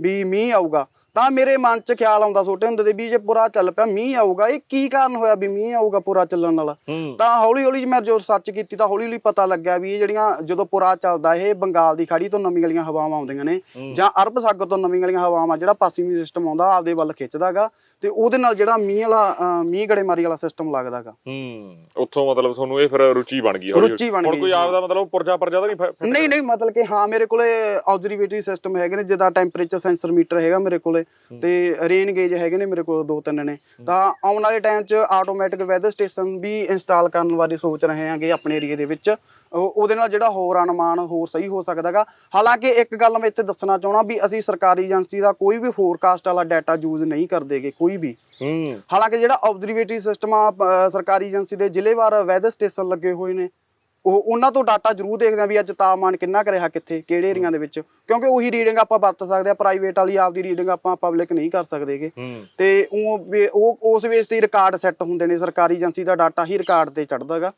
ਵੀ ਮੀਂਹ ਆਊਗਾ। ਤਾਂ ਮੇਰੇ ਮਨ 'ਚ ਖਿਆਲ ਆਉਂਦਾ ਛੋਟੇ ਹੁੰਦੇ ਦੇ ਵੀ ਜੇ ਪੁਰਾ ਚੱਲ ਪਿਆ ਮੀਂਹ ਆਊਗਾ ਇਹ ਕੀ ਕਾਰਨ ਹੋਇਆ ਵੀ ਮੀਂਹ ਆਊਗਾ ਪੁਰਾ ਚੱਲਣ ਨਾਲ? ਹੂੰ। ਤਾਂ ਹੌਲੀ ਹੌਲੀ ਮੈਂ ਜੋ ਰਿਸਰਚ ਕੀਤੀ ਤਾਂ ਹੌਲੀ ਹੌਲੀ ਪਤਾ ਲੱਗਿਆ ਵੀ ਇਹ ਜਿਹੜੀਆਂ ਜਦੋਂ ਪੁਰਾ ਚੱਲਦਾ ਇਹ ਬੰਗਾਲ ਦੀ ਖਾੜੀ ਤੋਂ ਨਵੀਂ ਗਲੀਆਂ ਹਵਾਵਾਂ ਆਉਂਦੀਆਂ ਨੇ। ਜਾਂ ਅਰਬ ਸਾਗਰ ਤੋਂ ਨਵੀਂ ਗਲੀਆਂ ਹਵਾਵਾਂ ਜਿਹੜਾ ਪੱਛਮੀ ਸਿਸਟਮ ਆਉਂਦਾ ਆਪਦੇ ਵੱਲ ਖਿੱਚਦਾਗਾ। ਤੇ ਉਹਦੇ ਨਾਲ ਜਿਹੜਾ ਮੀਂਹ ਵਾਲਾ ਮੀਂਹ ਗੜੇਮਾਰੀ ਵਾਲਾ ਸਿਸਟਮ ਲੱਗਦਾਗਾ ਹੂੰ ਉੱਥੋਂ ਮਤਲਬ ਤੁਹਾਨੂੰ ਇਹ ਫਿਰ ਰੁਚੀ ਬਣ ਗਈ ਰੁਚੀ ਬਣ ਹੁਣ ਗਈ, ਕੋਈ ਹਾਂ। ਆਪਦਾ ਮਤਲਬ ਪੁਰਜਾ ਪਰਜਾ ਤਾਂ ਨਹੀਂ ਨਹੀਂ ਨਹੀਂ ਮਤਲਬ ਕਿ ਹਾਂ ਮੇਰੇ ਕੋਲੇ ਆਬਜ਼ਰਵੇਟਰੀ ਸਿਸਟਮ ਹੈਗੇ ਨੇ ਜਿੱਦਾਂ ਟੈਂਪਰੇਚਰ ਸੈਂਸਰ ਮੀਟਰ ਹੈਗਾ ਮੇਰੇ ਕੋਲੇ ਤੇ ਰੇਨ ਗੇਜ ਹੈਗੇ ਨੇ ਮੇਰੇ ਕੋਲ ਦੋ ਤਿੰਨ ਨੇ। ਤਾਂ ਆਉਣ ਵਾਲੇ ਟਾਈਮ 'ਚ ਆਟੋਮੈਟਿਕ ਵੈਦਰ ਸਟੇਸ਼ਨ ਵੀ ਇੰਸਟਾਲ ਕਰਨ ਬਾਰੇ ਸੋਚ ਰਹੇ ਹਾਂਗੇ ਆਪਣੇ ਏਰੀਆ ਦੇ ਵਿੱਚ। ਉਹਦੇ ਨਾਲ ਜਿਹੜਾ ਹੋਰ ਅਨੁਮਾਨ ਹੋਰ ਸਹੀ ਹੋ ਸਕਦਾਗਾ। ਹਾਲਾਂਕਿ ਇੱਕ ਗੱਲ ਮੈਂ ਇੱਥੇ ਦੱਸਣਾ ਚਾਹਣਾ ਵੀ ਅਸੀਂ ਸਰਕਾਰੀ ਏਜੰਸੀ ਦਾ ਕੋਈ ਵੀ ਫੋਰਕਾਸਟ ਵਾਲਾ ਡਾਟਾ ਯੂਜ਼ ਨਹੀਂ ਕਰਦੇਗੇ ਕੋਈ ਵੀ। ਹੂੰ। ਹਾਲਾਂਕਿ ਜਿਹੜਾ ਆਬਜ਼ਰਵੇਟਰੀ ਸਿਸਟਮ ਆ ਸਰਕਾਰੀ ਏਜੰਸੀ ਦੇ ਜ਼ਿਲ੍ਹੇਵਾਰ ਵੈਦਰ ਸਟੇਸ਼ਨ ਲੱਗੇ ਹੋਏ ਨੇ। ਉਹ ਉਹਨਾਂ ਤੋਂ ਡਾਟਾ ਜ਼ਰੂਰ ਦੇਖਦੇ ਆ ਵੀ ਅੱਜ ਤਾਪਮਾਨ ਕਿੰਨਾ ਕੁ ਰਿਹਾ ਕਿੱਥੇ ਕਿਹੜੇ ਏਰੀਆ ਦੇ ਵਿੱਚ। ਕਿਉਂਕਿ ਉਹੀ ਰੀਡਿੰਗ ਆਪਾਂ ਵਰਤ ਸਕਦੇ ਆ ਪ੍ਰਾਈਵੇਟ ਵਾਲੀ ਆਪਦੀ ਰੀਡਿੰਗ ਆਪਾਂ ਪਬਲਿਕ ਨਹੀਂ ਕਰ ਸਕਦੇਗੇ। ਤੇ ਉਹ ਉਹ ਉਸ ਬੇਸ ਤੇ ਰਿਕਾਰਡ ਸੈੱਟ ਹੁੰਦੇ ਨੇ ਸਰਕਾਰੀ ਏਜੰਸੀ ਦਾ ਡਾਟਾ ਹੀ ਰਿਕਾਰਡ ਤੇ ਚੜਦਾਗਾ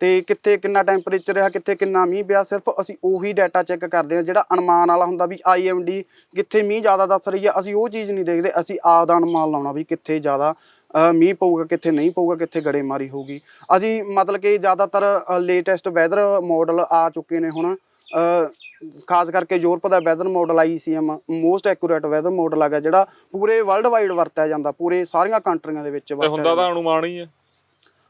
ਤੇ ਕਿੱਥੇ ਕਿੰਨਾ ਟੈਂਪਰੇਚਰ ਰਿਹਾ ਕਿੱਥੇ ਕਿੰਨਾ ਮੀਂਹ ਪਿਆ ਸਿਰਫ ਅਸੀਂ ਉਹੀ ਡਾਟਾ ਚੈੱਕ ਕਰਦੇ ਆ ਜਿਹੜਾ ਅਨੁਮਾਨ ਵਾਲਾ ਹੁੰਦਾ ਵੀ ਆਈਐਮਡੀ ਕਿੱਥੇ ਮੀਂਹ ਜ਼ਿਆਦਾ ਦੱਸ ਰਹੀ ਆ ਅਸੀਂ ਉਹ ਚੀਜ਼ ਨਹੀਂ ਦੇਖਦੇ ਅਸੀਂ ਆਪ ਦਾ ਅਨੁਮਾਨ ਲਾਉਣਾ ਵੀ ਕਿੱਥੇ ਜ਼ਿਆਦਾ ਮੀਂਹ ਪਊਗਾ ਕਿੱਥੇ ਨਹੀਂ ਪਊਗਾ ਕਿੱਥੇ ਗੜੇਮਾਰੀ ਹੋਊਗੀ ਅਸੀਂ ਮਤਲਬ ਕਿ ਜ਼ਿਆਦਾਤਰ ਲੇਟੈਸਟ ਵੈਦਰ ਮਾਡਲ ਆ ਚੁੱਕੇ ਨੇ ਹੁਣ ਖਾਸ ਕਰਕੇ ਯੂਰਪ ਦਾ weather model ICM most accurate weather model ਹੈਗਾ ਜਿਹੜਾ ਪੂਰੇ ਵਰਲਡ ਵਾਈਡ ਵਰਤਿਆ ਜਾਂਦਾ ਪੂਰੇ ਸਾਰੀਆਂ ਕੰਟਰੀਆਂ ਦੇ ਵਿੱਚ ਵਰਤਿਆ ਹੁੰਦਾ। ਤਾਂ ਅਨੁਮਾਨ ਹੀ ਹੈ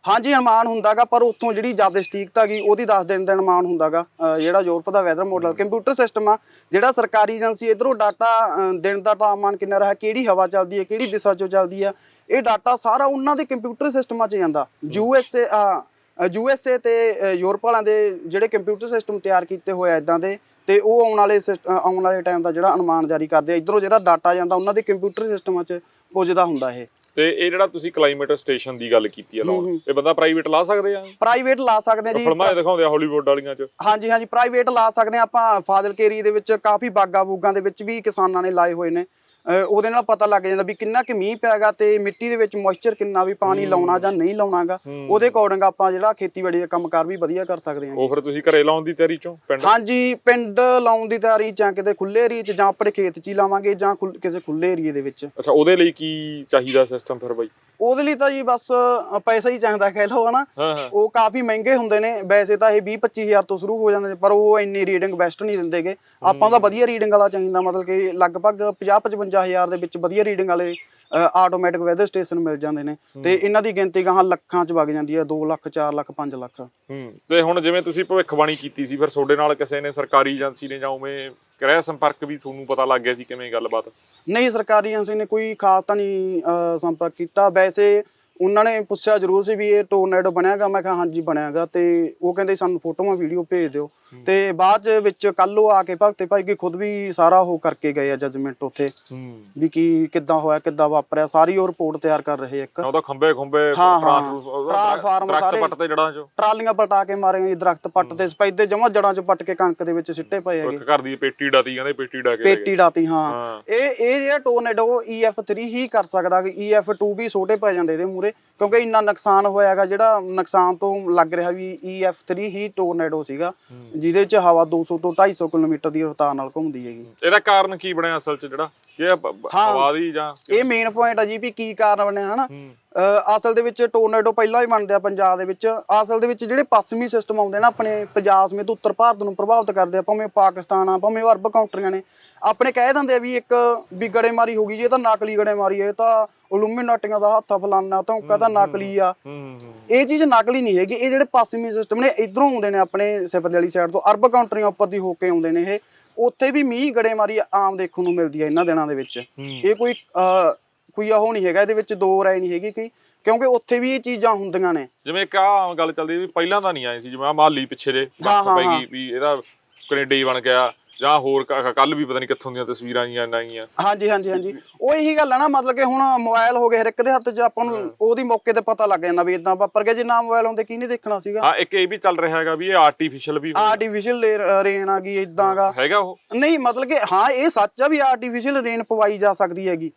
ਹਾਂਜੀ ਅਨੁਮਾਨ ਹੁੰਦਾਗਾ ਪਰ ਉੱਥੋਂ ਜਿਹੜੀ ਜ਼ਿਆਦਾ ਸਟੀਕਤਾ ਗਈ ਉਹਦੀ 10 ਦਿਨ ਦਾ ਅਨੁਮਾਨ ਹੁੰਦਾਗਾ। ਅਹ ਜਿਹੜਾ ਯੂਰਪ ਦਾ ਵੈਦਰ ਮਾਡਲ ਕੰਪਿਊਟਰ ਸਿਸਟਮ ਆ ਜਿਹੜਾ ਸਰਕਾਰੀ ਏਜੰਸੀ ਇਧਰੋਂ ਡਾਟਾ ਦਿਨ ਦਾ ਤਾਪਮਾਨ ਕਿੰਨਾ ਰਿਹਾ ਕਿਹੜੀ ਹਵਾ ਚੱਲਦੀ ਹੈ ਕਿਹੜੀ ਦਿਸ਼ਾ ਚੋਂ ਚੱਲਦੀ ਆ ਇਹ ਡਾਟਾ ਸਾਰਾ ਉਹਨਾਂ ਦੇ ਕੰਪਿਊਟਰ ਸਿਸਟਮਾਂ 'ਚ ਜਾਂਦਾ। U S A USA USA ਤੇ ਅਹ, ਯੂਰਪ ਵਾਲਿਆਂ ਦੇ ਜਿਹੜੇ ਕੰਪਿਊਟਰ ਸਿਸਟਮ ਤਿਆਰ ਕੀਤੇ ਹੋਏ ਆ ਇਦਾਂ ਦੇ ਤੇ ਉਹ ਆਉਣ ਵਾਲੇ ਸਿਸ- ਆਉਣ ਵਾਲੇ ਟਾਈਮ ਦਾ ਜਿਹੜਾ ਅਨੁਮਾਨ ਜਾਰੀ ਕਰਦੇ ਆ। ਇਧਰੋਂ ਜਿਹੜਾ ਡਾਟਾ ਜਾਂਦਾ ਉਹਨਾਂ ਦੇ ਕੰਪਿਊਟਰ ਸਿਸਟਮਾਂ 'ਚ ਪੁੱਜਦਾ ਹੁੰਦਾ ਇਹ। ਤੇ ਇਹ ਜਿਹੜਾ ਤੁਸੀਂ ਕਲਾਈਮੇਟ ਸਟੇਸ਼ਨ ਦੀ ਗੱਲ ਕੀਤੀ ਹੈ ਲਾਉਣ। ਇਹ ਬੰਦਾ ਪ੍ਰਾਈਵੇਟ ਲਾ ਸਕਦੇ ਆ? ਪ੍ਰਾਈਵੇਟ ਲਾ ਸਕਦੇ ਆ ਜੀ। ਫਿਲਮਾਂ ਦਿਖਾਉਂਦੇ ਆ ਹਾਲੀਵੁੱਡ ਵਾਲੀਆਂ 'ਚ। ਹਾਂਜੀ ਹਾਂਜੀ ਪ੍ਰਾਈਵੇਟ ਲਾ ਸਕਦੇ ਆ। ਆਪਾਂ ਫਾਜ਼ਿਲਕੇ ਏਰੀਏ ਦੇ ਵਿੱਚ ਕਾਫੀ ਬਾਗਾ ਬੂਗਾਂ ਦੇ ਵਿੱਚ ਵੀ ਕਿਸਾਨਾਂ ਨੇ ਲਾਏ ਹੋਏ ਨੇ। ਉਹਦੇ ਨਾਲ ਪਤਾ ਲੱਗ ਜਾਂਦਾ ਵੀ ਕਿੰਨਾ ਕਿ ਮੀਂਹ ਪਿਆਗਾ ਤੇ ਮਿੱਟੀ ਦੇ ਵਿੱਚ ਮੋਇਸਚਰ ਕਿੰਨਾ ਵੀ ਪਾਣੀ ਲਾਉਣਾ ਜਾਂ ਨਹੀਂ ਲਾਉਣਾਗਾ। ਉਹਦੇ ਅਕੋਰਡਿੰਗ ਆਪਾਂ ਜਿਹੜਾ ਖੇਤੀਬਾੜੀ ਦਾ ਕੰਮਕਾਰ ਵੀ ਵਧੀਆ ਕਰ ਸਕਦੇ ਹਾਂ ਉਹ ਫਿਰ ਤੁਸੀਂ ਘਰੇ ਲਾਉਣ ਦੀ ਤਿਆਰੀ ਚੋਂ ਪਿੰਡ? ਹਾਂਜੀ ਪਿੰਡ ਲਾਉਣ ਦੀ ਤਿਆਰੀ ਜਾਂ ਕਿਤੇ ਖੁੱਲੇ ਏਰੀਏ 'ਚ ਜਾਂ ਆਪਣੇ ਖੇਤ 'ਚ ਹੀ ਲਾਵਾਂਗੇ ਜਾਂ ਕਿਸੇ ਖੁੱਲੇ ਏਰੀਏ ਦੇ ਵਿੱਚ। ਅੱਛਾ ਉਹਦੇ ਲਈ ਕੀ ਚਾਹੀਦਾ ਸਿਸਟਮ ਫਿਰ ਬਾਈ? ਉਹਦੇ ਲਈ ਤਾਂ ਜੀ ਬਸ ਅ, ਪੈਸਾ ਹੀ ਚਾਹੀਦਾ ਕਹਿ ਲਓ ਹਨਾ? ਹਾਂ ਹਾਂ। ਉਹ ਕਾਫੀ ਮਹਿੰਗੇ ਹੁੰਦੇ ਨੇ। ਵੈਸੇ ਤਾਂ ਇਹ 20 25000 ਤੋਂ ਸ਼ੁਰੂ ਹੋ ਜਾਂਦੇ ਨੇ ਪਰ ਉਹ ਇੰਨੀ ਰੀਡਿੰਗ ਬੈਸਟ ਨਹੀਂ ਦਿੰਦੇਗੇ ਆਪਾਂ ਦਾ ਵਧੀਆ ਰੀਡਿੰਗ ਵਾਲਾ ਚਾਹੀਦਾ ਮਤਲਬ ਕਿ ਲਗਭਗ 50 55000 ਦੇ ਵਿੱਚ ਵਧੀਆ ਰੀਡਿੰਗ ਵਾਲੇ ਆਟੋਮੈਟਿਕ ਵੈਦਰ ਸਟੇਸ਼ਨ ਮਿਲ ਜਾਂਦੇ ਨੇ। ਤੇ ਇਹਨਾਂ ਦੀ ਗਿਣਤੀ ਗਾਹਾਂ ਲੱਖਾਂ ਚ ਵਗ ਜਾਂਦੀ ਹੈ 2 ਲੱਖ 4 ਲੱਖ 5 ਲੱਖ। ਹੂੰ ਤੇ ਹੁਣ ਜਿਵੇਂ ਤੁਸੀਂ ਭਵਿੱਖਬਾਣੀ ਕੀਤੀ ਸੀ ਫਿਰ ਤੁਹਾਡੇ ਨਾਲ ਕਿਸੇ ਨੇ ਸਰਕਾਰੀ ਏਜੰਸੀ ਨੇ ਜਾਂ ਉਵੇਂ ਕਰਿਆ ਸੰਪਰਕ ਵੀ ਤੁਹਾਨੂੰ ਪਤਾ ਲੱਗ ਗਿਆ ਸੀ ਕਿਵੇਂ ਗੱਲਬਾਤ? ਨਹੀਂ ਸਰਕਾਰੀ ਏਜੰਸੀ ਨੇ ਕੋਈ ਖਾਸ ਤਾਂ ਨਹੀਂ ਸੰਪਰਕ ਕੀਤਾ। ਵੈਸੇ ਉਹਨਾਂ ਨੇ ਪੁੱਛਿਆ ਜ਼ਰੂਰ ਸੀ ਵੀ ਇਹ ਟੋਰਨੇਡੋ ਬਣਿਆਗਾ? ਮੈਂ ਕਿਹਾ ਹਾਂਜੀ ਬਣਿਆਗਾ ਤੇ ਉਹ ਕਹਿੰਦੇ ਸਾਨੂੰ ਫੋਟੋਆਂ ਵੀਡੀਓ ਭੇਜ ਦਿਓ। ਤੇ ਬਾਅਦ ਚ ਵਿੱਚ ਕੱਲ ਉਹ ਆ ਕੇ ਭਗਤੇ ਭਾਈ ਕੀ ਖੁਦ ਵੀ ਸਾਰਾ ਉਹ ਕਰਕੇ ਗਏ ਆ ਜਜਮੈਂਟ ਉੱਥੇ। ਵੀ ਕੀ ਕਿੱਦਾਂ ਹੋਇਆ ਕਿੱਦਾਂ ਵਾਪਰਿਆ ਸਾਰੀ ਉਹ ਰਿਪੋਰਟ ਤਿਆਰ ਕਰ ਰਹੇ ਇੱਕ। ਉਹਦਾ ਖੰਬੇ ਖੁੰਬੇ ਹਾਂ, ਟਰਾਂਸਫਰ- ਟਰਾਂਸਫਾਰਮਰ ਦਰਖਤ ਸਾਰੇ। ਪੱਟ ਤੇ ਜੜਾਂ ਚ ਟਰਾਲੀਆਂ ਪਲਟਾ ਕੇ ਮਾਰੇ ਦਰਖਤ ਪੱਟ ਤੇ। ਸਪੈਦੇ ਜਮਾ ਜੜਾਂ ਚ ਪੱਟ ਕੇ ਕਣਕ ਦੇ ਵਿੱਚ ਸਿੱਟੇ ਪਏ ਹੈਗੇ। ਘਰ ਦੀ ਪੇਟੀ ਡਾਤੀ ਕਹਿੰਦੇ ਪੇਟੀ ਡਾ ਕੇ। ਪੇਟੀ ਡਾਤੀ ਹਾਂ। ਹਾਂ। ਇਹ ਇਹ ਜਿਹੜਾ ਟੋਰਨੇਡੋ EF3 ਹੀ ਕਰ ਸਕਦਾ ਕਿ EF2 ਵੀ ਛੋਟੇ ਪੈ ਜਾਂਦੇ ਇਹਦੇ ਮੂਰੇ ਕਿਉਂਕਿ ਇੰਨਾ ਨੁਕਸਾਨ ਹੋਇਆਗਾ ਜਿਹੜਾ ਨੁਕਸਾਨ ਤੋਂ ਲੱਗ ਰਿਹਾ ਵੀ EF3 ਹੀ ਟੋਰਨੇਡੋ ਸੀਗਾ ਜਿਹਦੇ ਚ ਹਵਾ 200 ਤੋਂ 250 ਕਿਲੋਮੀਟਰ ਦੀ ਰਫ਼ਤਾਰ ਨਾਲ ਘੁੰਮਦੀ ਹੈਗੀ। ਇਹਦਾ ਕਾਰਨ ਕੀ ਬਣਿਆ ਅਸਲ ਚ ਜਿਹੜਾ? ਇਹ। ਹਵਾ ਦੀ ਜਾਂ ਇਹ ਮੇਨ ਪੁਆਇੰਟ ਆ ਜੀ ਵੀ ਕੀ ਕਾਰਨ ਬਣਿਆ ਹਨਾ? ਅਸਲ ਦੇ ਵਿੱਚ ਟੋਰਨੇਡੋ ਪਹਿਲਾਂ ਹੀ ਬਣਦੇ ਆ ਪੰਜਾਬ ਦੇ ਵਿੱਚ। ਅਸਲ ਦੇ ਵਿੱਚ ਜਿਹੜੇ ਪੱਛਮੀ ਸਿਸਟਮ ਆਉਂਦੇ ਨਾ ਆਪਣੇ ਪੰਜਾਬ ਸਮੇਤ ਉੱਤਰ ਭਾਰਤ ਨੂੰ ਪ੍ਰਭਾਵਿਤ ਕਰਦੇ ਆ ਭਾਵੇਂ ਪਾਕਿਸਤਾਨ ਆ ਭਾਵੇਂ ਅਰਬ ਕੰਟਰੀਆਂ ਨੇ ਆਪਣੇ ਕਹਿ ਦਿੰਦੇ ਆ ਵੀ ਇੱਕ ਵੀ ਗੜੇਮਾਰੀ ਹੋ ਗਈ ਜੀ ਤਾਂ ਨਕਲੀ ਗੜੇਮਾਰੀ ਇਹ ਤਾਂ ਇਲੂਮੀਨਾਟੀਆਂ ਦਾ ਹੱਥ ਫਲਾਨਾ ਤਾਂ ਕਹਦਾ ਨਕਲੀ ਆ। ਇਹ ਚੀਜ਼ ਨਕਲੀ ਨਹੀਂ ਹੈਗੀ ਇਹ ਜਿਹੜੇ ਪੱਛਮੀ ਸਿਸਟਮ ਨੇ ਇਧਰੋਂ ਆਉਂਦੇ ਨੇ ਆਪਣੇ ਸਿਫਤ ਵਾਲੀ ਸਾਈਡ ਤੋਂ ਅਰਬ ਕੰਟਰੀਆਂ ਉੱਪਰ ਦੀ ਹੋ ਕੇ ਆਉਂਦੇ ਨੇ ਇਹ। ਉੱਥੇ ਵੀ ਮੀਂਹ ਗੜੇਮਾਰੀ ਆਮ ਦੇਖਣ ਨੂੰ ਮਿਲਦੀ ਹੈ ਇਹਨਾਂ ਦਿਨਾਂ ਦੇ ਵਿੱਚ। ਇਹ ਕੋਈ ਕੋਈ ਉਹ ਨਹੀਂ ਹੈਗਾ ਇਹਦੇ ਵਿੱਚ ਦੋ ਰਾਏ ਨਹੀਂ ਹੈਗੀ ਕੋਈ ਕਿਉਂਕਿ ਉੱਥੇ ਵੀ ਇਹ ਚੀਜ਼ਾਂ ਹੁੰਦੀਆਂ ਨੇ ਜਿਵੇਂ ਇੱਕ ਆਹ ਗੱਲ ਚੱਲਦੀ ਵੀ ਪਹਿਲਾਂ ਤਾਂ ਨਹੀਂ ਆਏ ਸੀ ਜਿਵੇਂ ਆਹ ਮਾਲੀ ਪਿੱਛੇ ਪੈ। ਗਈ ਵੀ ਇਹਦਾ ਕੈਨੇਡਾ ਬਣ ਗਿਆ ਜਾਂ ਹੋਰ ਕੱਲ ਵੀ ਪਤਾ ਨਹੀਂ ਕਿੱਥੋਂ ਦੀਆਂ ਤਸਵੀਰਾਂ ਆਈਆਂ ਆਈਆਂ। ਹਾਂਜੀ ਹਾਂਜੀ ਹਾਂਜੀ। ਉਹ ਇਹੀ ਗੱਲ ਆ ਨਾ ਮਤਲਬ ਕਿ ਹੁਣ ਮੋਬਾਈਲ ਹੋ ਗਏ ਹਰ ਇੱਕ ਦੇ ਹੱਥ 'ਚ ਆਪਾਂ ਨੂੰ ਉਹਦੀ ਮੌਕੇ ਤੇ ਪਤਾ ਲੱਗ ਜਾਂਦਾ ਵੀ ਇਦਾਂ ਵਾਪਰ ਗਿਆ ਜੇ ਨਾ ਮੋਬਾਈਲ ਹੁੰਦੇ ਕੀ ਨਹੀਂ ਦੇਖਣਾ ਸੀਗਾ। ਹਾਂ ਇੱਕ ਇਹ ਵੀ ਚੱਲ ਰਿਹਾ ਹੈਗਾ ਵੀ ਇਹ ਆਰਟੀਫੀਸ਼ੀਅਲ ਵੀ। ਆਰਟੀਫੀਸ਼ੀਅਲ ਰੇਨ ਆ ਗਈ ਇਦਾਂਗਾ ਹੈਗਾ ਉਹ। ਨਹੀਂ ਮਤਲਬ ਕਿ ਹਾਂ ਇਹ ਸੱਚ ਆ ਵੀ ਆਰਟੀਫੀਸ਼ੀਅਲ ਰੇਨ ਪਵਾਈ ਜਾ ਸਕਦੀ ਹੈਗੀ।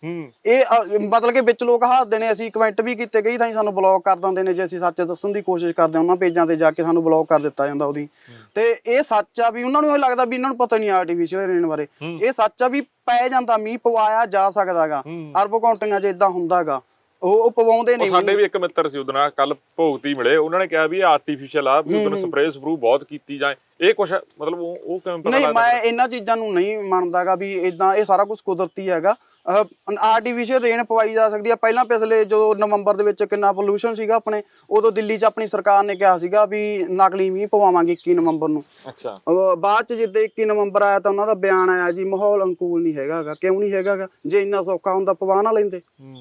ਇਹ ਮਤਲਬ ਕਿ ਵਿੱਚ ਲੋਕ ਹੱਸਦੇ ਨੇ ਅਸੀਂ ਕਮੈਂਟ ਵੀ ਕੀਤੇ ਕਈ ਤਾਂ ਸਾਨੂੰ ਬਲੌਕ ਕਰ ਦਿੰਦੇ ਨੇ ਜੇ ਅਸੀਂ ਸੱਚ ਦੱਸਣ ਦੀ ਕੋਸ਼ਿਸ਼ ਕਰਦੇ ਹਾਂ ਉਹਨਾਂ ਪੇਜਾਂ ਤੇ ਜਾ ਕੇ ਸਾਨੂੰ ਬਲੌਕ ਕਰ ਦਿੱਤਾ ਜਾਂਦਾ ਉਹਦੀ। ਤੇ ਇਹ ਸੱਚ ਆ ਵੀ ਉਹਨਾਂ ਨੂੰ ਇਹ ਲੱਗਦਾ ਵੀ ਇਹਨਾਂ ਨੂੰ ਪਤਾ ਨਹੀਂ ਨਹੀਂ ਆਰਟੀਫੀਸ਼ੀਅਲ ਰੇਨ ਬਾਰੇ। ਇਹ ਸੱਚ ਆ ਵੀ ਪੈ ਜਾਂਦਾ ਮੀਂਹ ਪਵਾਇਆ ਜਾ ਸਕਦਾਗਾ। ਅਰਬ ਕਾਉਂਟਿੰਗਾਂ 'ਚ ਇਦਾਂ ਹੁੰਦਾਗਾ। ਉਹ ਉਹ ਪਵਾਉਂਦੇ ਨਹੀਂ। ਸਾਡੇ ਵੀ ਇੱਕ ਮਿੱਤਰ ਸੀ ਉਹਦਨਾ ਕੱਲ ਭੋਗਤੀ ਮਿਲੇ। ਉਹਨਾਂ ਨੇ ਕਿਹਾ ਵੀ ਆਰਟੀਫੀਸ਼ੀਅਲ ਆ ਵੀ ਉਹਨੂੰ ਸਪਰੇਅ ਸਪਰੂ ਬਹੁਤ ਕੀਤੀ ਜਾਏ। ਇਹ ਕੁਛ ਮਤਲਬ ਉਹ ਉਹ ਕਿਵੇਂ ਪਤਾ ਨਹੀਂ ਲੱਗਦਾ? ਮੈਂ ਇਹਨਾਂ ਚੀਜ਼ਾਂ ਨੂੰ ਨਹੀਂ ਮੰਨਦਾਗਾ ਵੀ ਇਦਾਂ ਇਹ ਸਾਰਾ ਕੁਝ ਕੁਦਰਤੀ ਹੈਗਾ। ਆਰਟੀਫੀਸ਼ੀਅਲ ਰੇਨ ਪਵਾਈ ਜਾ ਸਕਦੀ ਆ। ਪਹਿਲਾਂ ਪਿਛਲੇ ਜਦੋਂ ਨਵੰਬਰ ਦੇ ਵਿੱਚ ਕਿੰਨਾ ਪੋਲੂਸ਼ਨ ਸੀਗਾ ਆਪਣੇ ਉਦੋਂ ਦਿੱਲੀ 'ਚ ਆਪਣੀ ਸਰਕਾਰ ਨੇ ਕਿਹਾ ਸੀਗਾ ਵੀ ਨਕਲੀ ਮੀਂਹ ਪਵਾਵਾਂਗੇ 21 ਨਵੰਬਰ ਨੂੰ। ਅੱਛਾ। ਬਾਅਦ 'ਚ ਜਿੱਦੇ 21 ਨਵੰਬਰ ਆਇਆ ਤਾਂ ਉਹਨਾਂ ਦਾ ਬਿਆਨ ਆਇਆ ਜੀ ਮਾਹੌਲ ਅਨੁਕੂਲ ਨਹੀਂ ਹੈਗਾਗਾ ਕਿਉਂ ਨਹੀਂ ਹੈਗਾਗਾ ਜੇ ਇੰਨਾ ਸੌਖਾ ਹੁੰਦਾ ਪਵਾ ਨਾ ਲੈਂਦੇ। ਹੂੰ।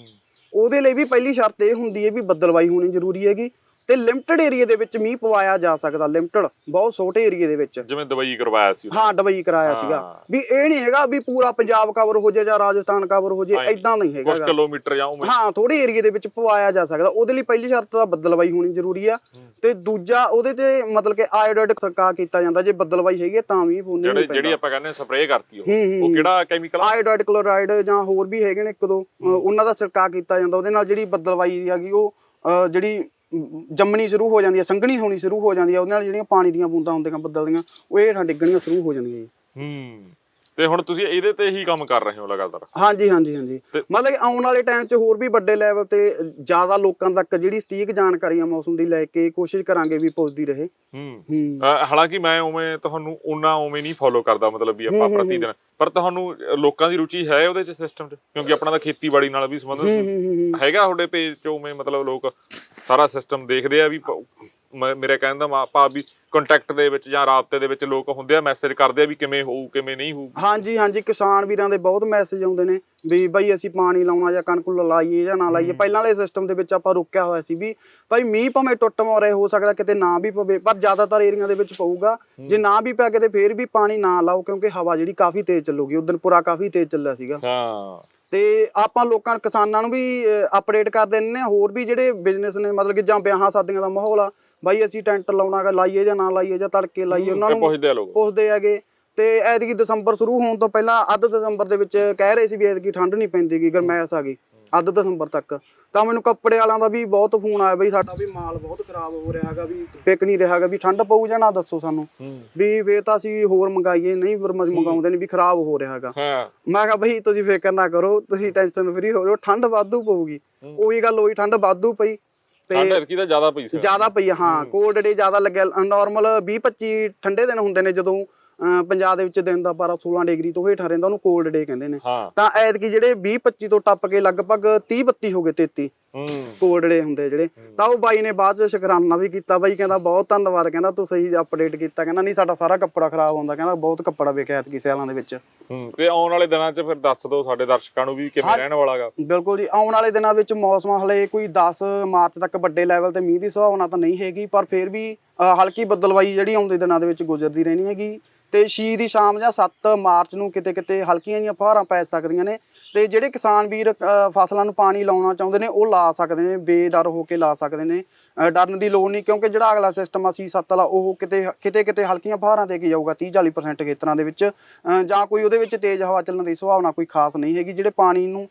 ਉਹਦੇ ਲਈ ਵੀ ਪਹਿਲੀ ਸ਼ਰਤ ਇਹ ਹੁੰਦੀ ਹੈ ਵੀ ਬੱਦਲਵਾਈ ਹੋਣੀ ਜ਼ਰੂਰੀ ਹੈਗੀ। ਤੇ ਲਿਮਟਿਡ ਏਰੀਆ ਦੇ ਵਿੱਚ ਮੀਂਹ ਪਵਾਇਆ ਜਾ ਸਕਦਾ ਲਿਮਟਿਡ ਬਹੁਤ ਛੋਟੇ ਏਰੀਆ ਦੇ ਵਿੱਚ। ਜਿਵੇਂ ਦਵਾਈ ਕਰਵਾਇਆ ਸੀ ਹਾਂ ਡਬਈ ਕਰਾਇਆ। ਸੀਗਾ। ਵੀ ਇਹ ਨਹੀਂ ਹੈਗਾ ਵੀ ਪੂਰਾ ਪੰਜਾਬ ਕਵਰ ਹੋ ਜਾਏ ਜਾਂ ਰਾਜਸਥਾਨ ਕਵਰ ਹੋ ਜਾਏ। ਐਦਾਂ ਨਹੀਂ ਕੁਝ ਹੈਗਾ ਕਿਲੋਮੀਟਰ ਜਾਂ ਉਵੇਂ ਹਾਂ ਥੋੜੇ ਏਰੀਆ ਦੇ ਵਿੱਚ ਪਵਾਇਆ ਜਾ ਸਕਦਾ। ਉਹਦੇ ਲਈ ਪਹਿਲੀ ਸ਼ਰਤ ਤਾਂ ਬੱਦਲਵਾਈ ਹੋਣੀ ਜ਼ਰੂਰੀ ਆ। ਤੇ ਦੂਜਾ ਉਹਦੇ ਤੇ ਮਤਲਬ ਕਿ ਆਇਓਡਾਈਡ ਸਰਕਾ ਕੀਤਾ ਜਾਂਦਾ। ਜੇ ਬੱਦਲਵਾਈ ਹੈਗੀ ਤਾਂ ਵੀ ਪੂਨੀ ਨਹੀਂ ਜਿਹੜੀ ਆਪਾਂ ਕਹਿੰਦੇ ਸਪਰੇਅ ਕਰਤੀ ਉਹ। ਉਹ। ਕਿਹੜਾ ਕੈਮੀਕਲ ਆਇਓਡਾਈਡ ਕਲੋਰਾਈਡ ਜਾਂ ਹੋਰ ਵੀ ਹੈਗੇ ਨੇ ਇੱਕ ਦੋ। ਉਹਨਾਂ ਦਾ ਛਿੜਕਾਅ ਕੀਤਾ ਜਾਂਦਾ। ਉਹਦੇ ਨਾਲ ਜਿਹੜੀ ਬੱਦਲਵਾਈ ਹੈਗੀ ਉਹ ਜਿਹੜੀ ਜੰਮਣੀ ਸ਼ੁਰੂ ਹੋ ਜਾਂਦੀ ਹੈ, ਸੰਘਣੀ ਹੋਣੀ ਸ਼ੁਰੂ ਹੋ ਜਾਂਦੀ ਹੈ, ਉਹਦੇ ਨਾਲ ਜਿਹੜੀਆਂ ਪਾਣੀ ਦੀਆਂ ਬੂੰਦਾਂ ਹੁੰਦੀਆਂ, ਬੱਦਲ ਦੀਆਂ, ਉਹ ਇਹ ਡਿੱਗਣੀਆਂ ਸ਼ੁਰੂ ਹੋ ਜਾਂਦੀਆਂ ਜੀ। ਹੂੰ। ਤੇ ਹੁਣ ਤੁਸੀਂ ਇਹਦੇ ਤੇ ਹੀ ਕੰਮ ਕਰ ਰਹੇ ਹੋ ਲਗਾਤਾਰ? ਹਾਂਜੀ ਹਾਂਜੀ ਹਾਂਜੀ। ਮਤਲਬ ਕਿ ਆਉਣ ਵਾਲੇ ਟਾਈਮ 'ਚ ਹੋਰ ਵੀ ਵੱਡੇ ਲੈਵਲ ਤੇ ਜ਼ਿਆਦਾ ਲੋਕਾਂ ਤੱਕ ਜਿਹੜੀ ਸਟੀਕ ਜਾਣਕਾਰੀਆਂ ਮੌਸਮ ਦੀ ਲੈ ਕੇ ਕੋਸ਼ਿਸ਼ ਕਰਾਂਗੇ ਵੀ ਪਹੁੰਚਦੀ ਰਹੇ। ਹੂੰ। ਹਾਲਾਂਕਿ ਮੈਂ ਉਵੇਂ ਤੁਹਾਨੂੰ ਉਹਨਾਂ ਉਵੇਂ ਨਹੀਂ ਫੋਲੋ ਕਰਦਾ ਮਤਲਬ ਵੀ ਆਪਾਂ ਪ੍ਰਤੀ ਦਿਨ ਪਰ ਤੁਹਾਨੂੰ ਲੋਕਾਂ ਦੀ ਰੁਚੀ ਹੈ ਉਹਦੇ ਚ ਸਿਸਟਮ ਚ? ਕਿਉਂਕਿ ਆਪਣਾ ਤਾਂ ਖੇਤੀਬਾੜੀ ਨਾਲ ਵੀ ਹੂੰ। ਹੈਗਾ ਤੁਹਾਡੇ ਪੇਜ ਚ ਉਵੇਂ ਮਤਲਬ ਲੋਕ ਸਾਰਾ ਸਿਸਟਮ ਦੇਖਦੇ ਆ ਵੀ ਮੇਰੇ ਕਹਿਣ ਦਾ ਭਾਵ ਵੀ ਕੰਟੈਕਟ ਦੇ ਵਿੱਚ ਜਾਂ ਰਾਬਤੇ ਦੇ ਵਿੱਚ ਲੋਕ ਹੁੰਦੇ ਆ ਮੈਸੇਜ ਕਰਦੇ ਆ ਵੀ ਕਿਵੇਂ ਹੋਊ ਕਿਵੇਂ ਨਹੀਂ ਹੋਊ। ਹਾਂਜੀ ਹਾਂਜੀ ਕਿਸਾਨ ਵੀਰਾਂ ਦੇ ਬਹੁਤ ਮੈਸੇਜ ਆਉਂਦੇ ਨੇ ਵੀ ਬਾਈ ਅਸੀਂ ਪਾਣੀ ਲਾਉਣਾ ਜਾਂ ਕਣਕ ਲਾਈਏ ਜਾਂ ਨਾ ਲਾਈਏ। ਪਹਿਲਾਂ ਵਾਲੇ ਸਿਸਟਮ ਦੇ ਵਿੱਚ ਆਪਾਂ ਰੋਕਿਆ ਹੋਇਆ ਸੀ ਵੀ ਭਾਈ ਮੀਂਹ ਭਾਵੇਂ ਟੁੱਟ ਮੋਰੇ ਹੋ ਸਕਦਾ ਕਿਤੇ ਨਾ ਵੀ ਪਵੇ ਪਰ ਜ਼ਿਆਦਾਤਰ ਏਰੀਆ ਦੇ ਵਿੱਚ ਪਊਗਾ। ਜੇ ਨਾ ਵੀ ਪਿਆ ਕਿਤੇ ਫੇਰ ਵੀ ਪਾਣੀ ਨਾ ਲਾਓ ਕਿਉਂਕਿ ਹਵਾ ਜਿਹੜੀ ਕਾਫੀ ਤੇਜ਼ ਚੱਲੂਗੀ। ਉਦੋਂ ਪੁਰਾ ਕਾਫੀ ਤੇਜ਼ ਚੱਲਿਆ ਸੀਗਾ। ਹਾਂ। ਤੇ ਆਪਾਂ ਲੋਕਾਂ ਕਿਸਾਨਾਂ ਨੂੰ ਵੀ ਅਪਡੇਟ ਕਰ ਦਿੰਦੇ ਨੇ ਹੋਰ ਵੀ ਜਿਹੜੇ ਬਿਜ਼ਨਸ ਨੇ ਮਤਲਬ ਕਿ ਜਾਂ ਵਿਆਹਾਂ ਸ਼ਾਦੀਆਂ ਦਾ ਮਾਹੌਲ ਆ ਬਾਈ ਅਸੀਂ ਟੈਂਟ ਲਾਉਣਾਗਾ ਲਾਈਏ ਜਾਂ ਨਾ ਲਾਈਏ ਜਾਂ ਤੜਕੇ ਲਾਈਏ ਉਹਨਾਂ ਨੂੰ ਪੁੱਛਦੇ ਆ ਲੋਕ। ਪੁੱਛਦੇ ਹੈਗੇ। ਤੇ ਐਤਕੀ ਦਸੰਬਰ ਸ਼ੁਰੂ ਹੋਣ ਤੋਂ ਪਹਿਲਾਂ ਅੱਧ ਦਸੰਬਰ ਦੇ ਵਿੱਚ ਕਹਿ ਰਹੇ ਸੀ ਵੀ ਐਤਕੀ ਠੰਡ ਨਹੀਂ ਪੈਂਦੀਗੀ ਗਰਮੈਸ਼ ਆ ਗਈ ਅੱਧ ਦਸੰਬਰ ਤੱਕ। ਤਾਂ ਮੈਨੂੰ ਕੱਪੜੇ ਵਾਲਿਆਂ ਦਾ ਵੀ ਬਹੁਤ ਫੋਨ ਆਇਆ ਬਈ ਸਾਡਾ ਵੀ ਮਾਲ ਬਹੁਤ ਖਰਾਬ ਹੋ ਰਿਹਾ ਹੈਗਾ ਵੀ ਪਿਕ ਨਹੀਂ ਰਿਹਾ ਹੈਗਾ ਵੀ ਠੰਡ ਪਊ ਜਾਂ ਨਾ ਦੱਸੋ ਸਾਨੂੰ। ਵੀ ਫੇਰ ਤਾਂ ਅਸੀਂ ਹੋਰ ਮੰਗਾਈਏ ਨਹੀਂ ਫਿਰ ਮੰਗਾਉਂਦੇ ਨਹੀਂ ਵੀ ਖਰਾਬ ਹੋ ਰਿਹਾ ਹੈਗਾ। ਮੈਂ ਕਿਹਾ ਬਈ ਤੁਸੀਂ ਫਿਕਰ ਨਾ ਕਰੋ ਤੁਸੀਂ ਟੈਨਸ਼ਨ ਫਰੀ ਹੋ ਜਾਓ ਠੰਡ ਵਾਧੂ ਪਊਗੀ। ਉਹੀ ਗੱਲ ਉਹੀ ਠੰਡ ਵਾਧੂ ਪਈ। ਠੰਡ ਤੇ ਇਰਕੀ ਤਾਂ ਜ਼ਿਆਦਾ ਪਈ ਸੀ। ਜ਼ਿਆਦਾ ਪਈ ਹਾਂ ਕੋਲਡ ਡੇ ਜ਼ਿਆਦਾ ਲੱਗਿਆ ਨਾਰਮਲ 20 25 ਠੰਡੇ ਦਿਨ ਹੁੰਦੇ ਨੇ ਜਦੋਂ ਪੰਜਾਬ ਦੇ ਵਿੱਚ ਦਿਨ ਦਾ ਪਾਰਾ 16 ਡਿਗਰੀ ਤੋਂ ਹੇਠਾਂ ਰਹਿੰਦਾ ਉਹਨੂੰ ਕੋਲਡ ਡੇ ਕਹਿੰਦੇ ਨੇ। ਤਾਂ ਐਤਕੀ ਜਿਹੜੇ 20 25 ਤੋਂ ਟੱਪ ਕੇ ਲਗਭਗ 30 32 ਹੋ ਗਏ 33 ਹੂੰ। ਕੋਲਡ ਡੇ ਹੁੰਦੇ ਜਿਹੜੇ। ਤਾਂ ਉਹ ਬਾਈ ਨੇ ਬਾਅਦ ਚ ਸ਼ੁਕਰਾਨਾ ਵੀ ਕੀਤਾ ਬਾਈ ਕਹਿੰਦਾ ਬਹੁਤ ਧੰਨਵਾਦ ਕਹਿੰਦਾ ਤੂੰ ਸਹੀ ਅਪਡੇਟ ਕੀਤਾ ਕਹਿੰਦਾ ਨਹੀਂ ਸਾਡਾ ਸਾਰਾ ਕੱਪੜਾ ਖਰਾਬ ਹੁੰਦਾ ਕਹਿੰਦਾ ਬਹੁਤ ਕੱਪੜਾ ਵਿਕਿਆ ਐਤਕੀ ਸਿਆਲਾਂ ਦੇ ਵਿੱਚ। ਹੂੰ ਤੇ ਆਉਣ ਵਾਲੇ ਦਿਨਾਂ 'ਚ ਫਿਰ ਦੱਸ ਦਿਓ ਸਾਡੇ ਦਰਸ਼ਕਾਂ ਨੂੰ ਵੀ ਕਿਵੇਂ ਰਹਿਣ ਵਾਲਾਗਾ। ਬਿਲਕੁਲ ਜੀ ਆਉਣ ਵਾਲੇ ਦਿਨਾਂ ਵਿੱਚ ਮੌਸਮ ਹਲੇ ਕੋਈ 10 ਮਾਰਚ ਤੱਕ ਵੱਡੇ ਲੈਵਲ ਤੇ ਮੀਂਹ ਦੀ ਸੰਭਾਵਨਾ ਤਾਂ ਨਹੀਂ ਹੈਗੀ ਪਰ ਫਿਰ ਵੀ ਹਲਕੀ ਬੱਦਲਵਾਈ ਜਿਹੜੀ ਆਉਂਦੇ ਦਿਨਾਂ ਦੇ ਵਿੱਚ ਗੁਜ਼ਰਦੀ ਰਹਿਣੀ ਹੈਗੀ। ਤੇ 6 ਦੀ ਸ਼ਾਮ ਜਾਂ 7 ਮਾਰਚ ਨੂੰ ਕਿਤੇ ਕਿਤੇ ਹਲਕੀਆਂ ਜਿਹੀਆਂ ਫੁਹਾਰਾਂ ਪੈ ਸਕਦੀਆਂ ਨੇ ਤੇ ਜਿਹੜੇ ਕਿਸਾਨ ਵੀਰ ਫਸਲਾਂ ਨੂੰ ਪਾਣੀ ਲਾਉਣਾ ਚਾਹੁੰਦੇ ਨੇ, ਉਹ ਲਾ ਸਕਦੇ ਨੇ, ਬੇਡਰ ਹੋ ਕੇ ਲਾ ਸਕਦੇ ਨੇ। ਡਰਨ ਦੀ ਲੋੜ ਨਹੀਂ ਕਿਉਂਕਿ ਜਿਹੜਾ ਅਗਲਾ ਸਿਸਟਮ ਅਸੀਂ ਸੱਤ ਵਾਲਾ, ਉਹ ਕਿਤੇ ਕਿਤੇ ਕਿਤੇ ਹਲਕੀਆਂ ਫੁਹਾਰਾਂ ਦੇ ਕੇ ਜਾਊਗਾ 30 40% ਖੇਤਰਾਂ ਦੇ ਵਿੱਚ। ਜਾਂ ਕੋਈ ਉਹਦੇ ਵਿੱਚ ਤੇਜ਼ ਹਵਾ ਚੱਲਣ ਦੀ ਸੰਭਾਵਨਾ ਕੋਈ ਖਾਸ ਨਹੀਂ ਹੈਗੀ, ਜਿਹੜੇ ਪਾਣੀ ਨੂੰ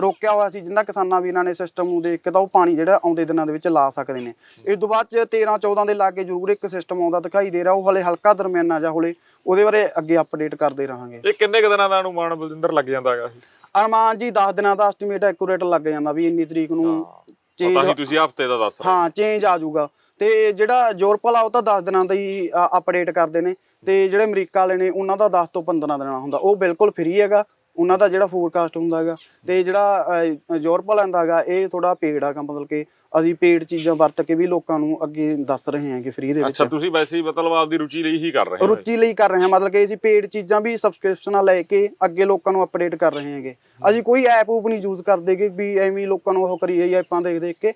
ਰੋਕਿਆ ਹੋਇਆ ਸੀ ਜਿੰਨਾ ਕਿਸਾਨਾਂ ਵੀਰਾਂ ਨੇ ਸਿਸਟਮ ਨੂੰ ਦੇਖ ਕੇ ਤਾਂ ਉਹ ਪਾਣੀ ਜਿਹੜਾ ਆਉਂਦੇ ਦਿਨਾਂ ਦੇ ਵਿੱਚ ਲਾ ਸਕਦੇ ਨੇ। ਇਸ ਤੋਂ ਬਾਅਦ ਚ 13 14 ਦੇ ਲਾਗੇ ਜ਼ਰੂਰ ਇੱਕ ਸਿਸਟਮ ਆਉਂਦਾ ਦਿਖਾਈ ਦੇ ਰਿਹਾ ਉਹ ਹਲੇ ਹਲਕਾ ਦਰਮਿਆਨਾ ਜਾਂ ਹਲੇ ਉਹਦੇ ਬਾਰੇ ਅੱਗੇ ਅਪਡੇਟ ਕਰਦੇ ਰਹਾਂਗੇ। ਇਹ ਕਿੰਨੇ ਕੁ ਦਿਨਾਂ ਦਾ ਅਨੁਮਾਨ ਬਲਜਿੰਦਰ ਲੱਗ ਜਾਂਦਾ ਹੈਗਾ ਇਹ ਅਰਮਾਨ ਜੀ 10 ਦਿਨਾਂ ਦਾ ਐਸਟੀਮੇਟ ਐਕੂਰੇਟ ਲੱਗ ਜਾਂਦਾ ਵੀ ਇੰਨੀ ਤਰੀਕ ਨੂੰ ਤਾਂ change ਹੀ ਤੁਸੀਂ ਹਫ਼ਤੇ ਦਾ ਦੱਸ ਰਹੇ ਹੋ। ਚੇਂਜ ਆ ਜਾਊਗਾ। ਤੇ ਜਿਹੜਾ ਯੂਰਪ ਵਾਲਾ ਉਹ ਤਾਂ 10 ਦਿਨਾਂ ਦਾ ਹੀ ਅਪਡੇਟ ਕਰਦੇ ਨੇ। ਤੇ ਜਿਹੜੇ ਅਮਰੀਕਾ ਵਾਲੇ ਨੇ ਉਹਨਾਂ ਦਾ 10 ਤੋਂ 15 ਦਿਨਾਂ ਹੁੰਦਾ। ਉਹ ਬਿਲਕੁਲ ਫ੍ਰੀ ਹੈਗਾ। ਉਹਨਾਂ ਦਾ ਜਿਹੜਾ ਫੋਰਕਾਸਟ ਹੁੰਦਾ ਹੈਗਾ ਤੇ ਜਿਹੜਾ ਯੂਰਪ ਵਾਲਿਆਂ ਦਾ ਹੈਗਾ ਇਹ ਥੋੜਾ ਪੇਡ ਹੈਗਾ ਮਤਲਬ ਕਿ ਅਸੀਂ ਪੇਡ ਚੀਜ਼ਾਂ ਵਰਤ ਕੇ ਵੀ ਲੋਕਾਂ ਨੂੰ ਅੱਗੇ ਦੱਸ ਰਹੇ ਹਾਂ ਕਿ ਫ੍ਰੀ ਦੇ ਵਿੱਚ। ਅੱਛਾ ਤੁਸੀਂ ਵੈਸੇ ਹੀ ਮਤਲਬ ਆਪਦੀ ਰੁਚੀ ਲਈ ਹੀ ਕਰ ਰਹੇ ਹੋ। ਰੁਚੀ ਲਈ ਕਰ ਰਹੇ ਹਾਂ ਮਤਲਬ ਕਿ ਅਸੀਂ ਪੇਡ ਚੀਜ਼ਾਂ ਵੀ ਸਬਸਕ੍ਰਿਪਸ਼ਨਾਂ ਲੈ ਕੇ ਅੱਗੇ ਲੋਕਾਂ ਨੂੰ ਅਪਡੇਟ ਕਰ ਰਹੇ ਹਾਂਗੇ। ਅਸੀਂ ਕੋਈ ਐਪ ਉਪ ਨਹੀਂ ਯੂਜ਼ ਕਰਦੇਗੇ ਵੀ ਐਵੇਂ ਲੋਕਾਂ ਨੂੰ ਉਹ ਕਰੀਏ ਐਪਾਂ ਦੇਖ ਦੇਖ ਕੇ।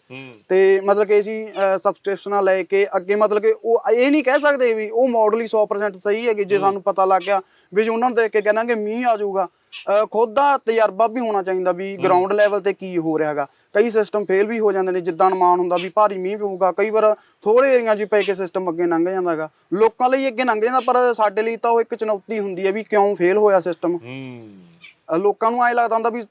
ਤੇ ਮਤਲਬ ਕਿ ਅਸੀਂ ਸਬਸਕ੍ਰਿਪਸ਼ਨਾਂ ਲੈ ਕੇ ਅੱਗੇ ਮਤਲਬ ਕਿ ਉਹ ਇਹ ਨਹੀਂ ਕਹਿ ਸਕਦੇ ਵੀ ਉਹ ਮਾਡਲ ਹੀ 100% ਸਹੀ ਹੈਗੀ ਜੇ ਸਾਨੂੰ ਪਤਾ ਲੱਗ ਗਿਆ ਵੀ ਜੇ ਉਹਨਾਂ ਨੂੰ ਦੇਖ ਕੇ ਕਹਿਣਾਗੇ ਮੀਂਹ ਆ ਜਾਊਗਾ ਖੁਦ ਦਾ ਤਜਰਬਾ ਵੀ ਹੋਣਾ ਚਾਹੀਦਾ ਵੀ ਗਰਾਊਂਡ ਲੈਵਲ ਤੇ ਕੀ ਹੋ ਰਿਹਾ ਹੈਗਾ। ਕਈ ਸਿਸਟਮ ਫੇਲ ਵੀ ਹੋ ਜਾਂਦੇ ਨੇ ਜਿੱਦਾਂ ਅਨੁਮਾਨ ਹੁੰਦਾ ਵੀ ਭਾਰੀ ਮੀਂਹ ਪਊਗਾ ਕਈ ਵਾਰ ਥੋੜੇ ਏਰੀਆ 'ਚ ਪੈ ਕੇ ਸਿਸਟਮ ਅੱਗੇ ਲੰਘ ਜਾਂਦਾ ਹੈਗਾ। ਲੋਕਾਂ ਲਈ ਅੱਗੇ ਲੰਘ ਜਾਂਦਾ ਪਰ ਸਾਡੇ ਲਈ ਤਾਂ ਉਹ ਇੱਕ ਚੁਣੌਤੀ ਹੁੰਦੀ ਹੈ ਵੀ ਕਿਉਂ ਫੇਲ ਹੋਇਆ ਸਿਸਟਮ ਲੋਕਾਂ ਨੂੰ ਐ ਲੱਗਦਾ ਹੁੰਦਾ ਵੀ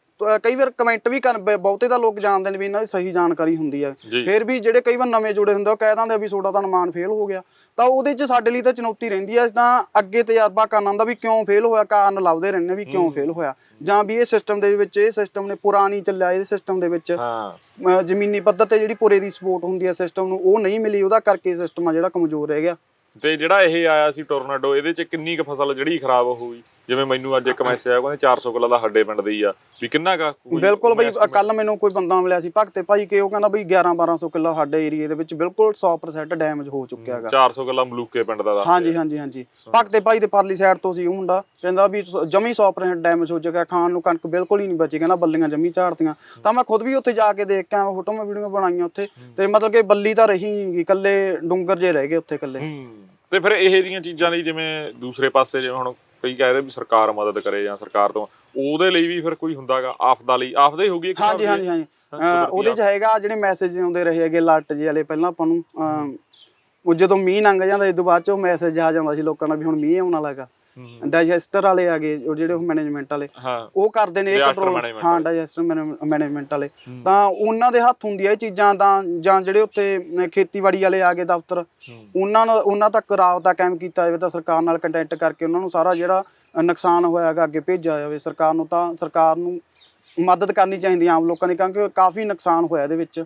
ਕਈ ਵਾਰ ਕਮੈਂਟ ਵੀ ਕਰ ਬਹੁਤੇ ਤਾਂ ਲੋਕ ਜਾਣਦੇ ਨੇ ਵੀ ਇਹਨਾਂ ਦੀ ਸਹੀ ਜਾਣਕਾਰੀ ਹੁੰਦੀ ਹੈ ਫਿਰ ਵੀ ਜਿਹੜੇ ਕਈ ਵਾਰ ਨਵੇਂ ਜੁੜੇ ਹੁੰਦੇ ਉਹ ਕਹਿ ਦਿੰਦੇ ਵੀ ਤੁਹਾਡਾ ਤਾਂ ਅਨੁਮਾਨ ਫੇਲ ਹੋ ਗਿਆ। ਤਾਂ ਉਹਦੇ 'ਚ ਸਾਡੇ ਲਈ ਤਾਂ ਚੁਣੌਤੀ ਰਹਿੰਦੀ ਹੈ ਤਾਂ ਅੱਗੇ ਤਜਰਬਾ ਕਰਨ ਆਉਂਦਾ ਵੀ ਕਿਉਂ ਫੇਲ ਹੋਇਆ ਕਾਰਨ ਲੱਭਦੇ ਰਹਿੰਦੇ ਵੀ ਕਿਉਂ ਫੇਲ ਹੋਇਆ। ਜਾਂ ਵੀ ਇਹ ਸਿਸਟਮ ਦੇ ਵਿੱਚ ਇਹ ਸਿਸਟਮ ਨੇ ਪੁਰਾਣੀ ਚੱਲਿਆ ਇਹ ਸਿਸਟਮ ਦੇ ਵਿੱਚ ਹਾਂ। ਜ਼ਮੀਨੀ ਪੱਧਰ ਤੇ ਜਿਹੜੀ ਪੁਰੇ ਦੀ ਸਪੋਰਟ ਹੁੰਦੀ ਹੈ ਸਿਸਟਮ ਨੂੰ ਉਹ ਨਹੀਂ ਮਿਲੀ ਉਹਦਾ ਕਰਕੇ ਸਿਸਟਮ ਆ ਜਿਹੜਾ ਕਮਜ਼ੋਰ ਰਹਿ ਗਿਆ। ਤੇ ਜਿਹੜਾ ਇਹ ਆਇਆ ਸੀ ਟੋਰਨਾਡੋ ਇਹਦੇ ਚ ਕਿੰਨੀ ਕੁ ਫਸਲ ਜਿਹੜੀ ਖਰਾਬ ਹੋਈ ਜਿਵੇਂ ਮੈਨੂੰ ਅੱਜ ਇੱਕ ਮੈਸੇਜ ਆਇਆ ਕਹਿੰਦੇ 400 ਕਿੱਲਾ ਦਾ ਹੱਡੇ ਪਿੰਡ ਦੀ ਆ। ਵੀ ਕਿੰਨਾ ਕਾ ਬਿਲਕੁਲ ਬਈ ਕੱਲ ਮੈਨੂੰ ਕੋਈ ਬੰਦਾ ਮਿਲਿਆ ਸੀ ਭਗਤੇ ਭਾਈ ਕੇ ਉਹ ਕਹਿੰਦਾ ਬਈ 11 1200 ਕਿੱਲਾ ਸਾਡੇ ਏਰੀਏ ਦੇ ਵਿੱਚ ਬਿਲਕੁਲ 100% ਡੈਮੇਜ ਹੋ ਚੁੱਕਿਆ ਹੈਗਾ। 400 ਕਿੱਲਾ ਮਲੂਕੇ ਪਿੰਡ ਦਾ ਹਾਂਜੀ ਹਾਂਜੀ ਹਾਂਜੀ। ਭਗਤੇ ਭਾਈ ਦੇ ਪਰਲੀ ਸਾਈਡ ਤੋਂ ਸੀ ਉਹ ਮੁੰਡਾ ਕਹਿੰਦਾ ਵੀ ਜਮੀ 100% ਡੈਮੇਜ ਹੋ ਚੁੱਕਿਆ ਖਾਣ ਨੂੰ ਕਣਕ ਬਿਲਕੁਲ ਹੀ ਨਹੀਂ ਬਚੀ ਕਹਿੰਦਾ ਬੱਲੀਆਂ ਜਮੀ ਝਾੜਤੀਆਂ। ਤਾਂ ਮੈਂ ਖੁਦ ਵੀ ਉੱਥੇ ਜਾ ਕੇ ਦੇਖ ਕੇ ਆਇਆ ਫੋਟੋ ਮੈਂ ਵੀਡੀਓ ਬਣਾਈਆਂ ਉੱਥੇ ਤੇ ਮਤਲਬ ਕਿ ਬੱਲੀ ਤਾਂ ਰਹੀ ਨਹੀਂ ਗੀ ਇਕੱਲੇ ਡੁੰਗਰ ਜੇ ਰਹਿ ਗਏ ਉੱਥੇ ਇਕੱਲੇ। ਹੂੰ। ਤੇ ਫਿਰ ਇਹ ਜੀਆਂ ਚੀਜ਼ਾਂ ਲਈ ਜਿਵੇਂ ਦੂਸਰੇ ਪਾਸੇ ਜਿਵੇਂ ਹੁਣ ਕਈ ਕਹਿ ਰਹੇ ਵੀ ਸਰਕਾਰ ਮਦਦ ਕਰੇ ਜਾਂ ਸਰਕਾਰ ਤੋਂ ਉਹਦੇ ਲਈ ਵੀ ਫਿਰ ਕੋਈ ਹੁੰਦਾਗਾ ਆਫਦਾ ਲਈ ਆਫਦਾ ਹੀ ਹੋਗੀ ਇੱਕ ਹਾਂਜੀ? ਹਾਂਜੀ ਹਾਂਜੀ ਉਹਦੇ ਚ ਹੈਗਾ ਜਿਹੜੇ ਮੈਸੇਜ ਆਉਂਦੇ ਰਹੇ ਹੈਗੇ ਲੱਟ ਜੇ ਵਾਲੇ ਪਹਿਲਾਂ ਆਪਾਂ ਨੂੰ ਉਹ ਜਦੋਂ ਮੀਂਹ ਲੰਘ ਜਾਂਦਾ ਇਸ ਤੋਂ ਬਾਅਦ ਚ ਮੈਸੇਜ ਆ ਜਾਂਦਾ ਸੀ ਲੋਕਾਂ ਦਾ ਵੀ ਹੁਣ ਮੀਂਹ ਆਉਣ ਲੱਗਾ ਹੂੰ, ਡਾਈਜੈਸਟਰ ਵਾਲੇ ਆ ਗਏ ਉਹ ਜਿਹੜੇ ਮੈਨੇਜਮੈਂਟ ਵਾਲੇ ਹਾਂ ਉਹ ਕਰਦੇ ਨੇ ਇਹ ਕੰਟਰੋਲ ਹਾਂ। ਡਾਈਜੈਸਟਰ ਮੈਨੇਜਮੈਂਟ ਵਾਲੇ। ਤਾਂ ਉਹਨਾਂ ਦੇ ਹੱਥ ਹੁੰਦੀ ਹੈ ਇਹ ਚੀਜ਼ਾਂ ਤਾਂ ਜਾਂ ਜਿਹੜੇ ਉੱਥੇ ਖੇਤੀਬਾੜੀ ਵਾਲੇ ਆ ਗਏ ਦਫ਼ਤਰ। ਉਹਨਾਂ ਨਾਲ ਉਹਨਾਂ ਤੱਕ ਰਾਬਤਾ ਕਾਇਮ ਕੀਤਾ ਜਾਵੇ ਤਾਂ ਸਰਕਾਰ ਨਾਲ ਕੰਟੈਕਟ ਕਰਕੇ ਉਹਨਾਂ ਨੂੰ ਸਾਰਾ ਜਿਹੜਾ ਨੁਕਸਾਨ ਹੋਇਆ ਹੈਗਾ ਅੱਗੇ ਭੇਜਿਆ ਜਾਵੇ ਸਰਕਾਰ ਨੂੰ ਤਾਂ ਸਰਕਾਰ ਨੂੰ ਮਦਦ ਕਰਨੀ ਚਾਹੀਦੀ ਆਮ ਲੋਕਾਂ ਦੀ ਕਿਉਂਕਿ ਕਾਫੀ ਨੁਕਸਾਨ ਹੋਇਆ ਇਹਦੇ ਵਿੱਚ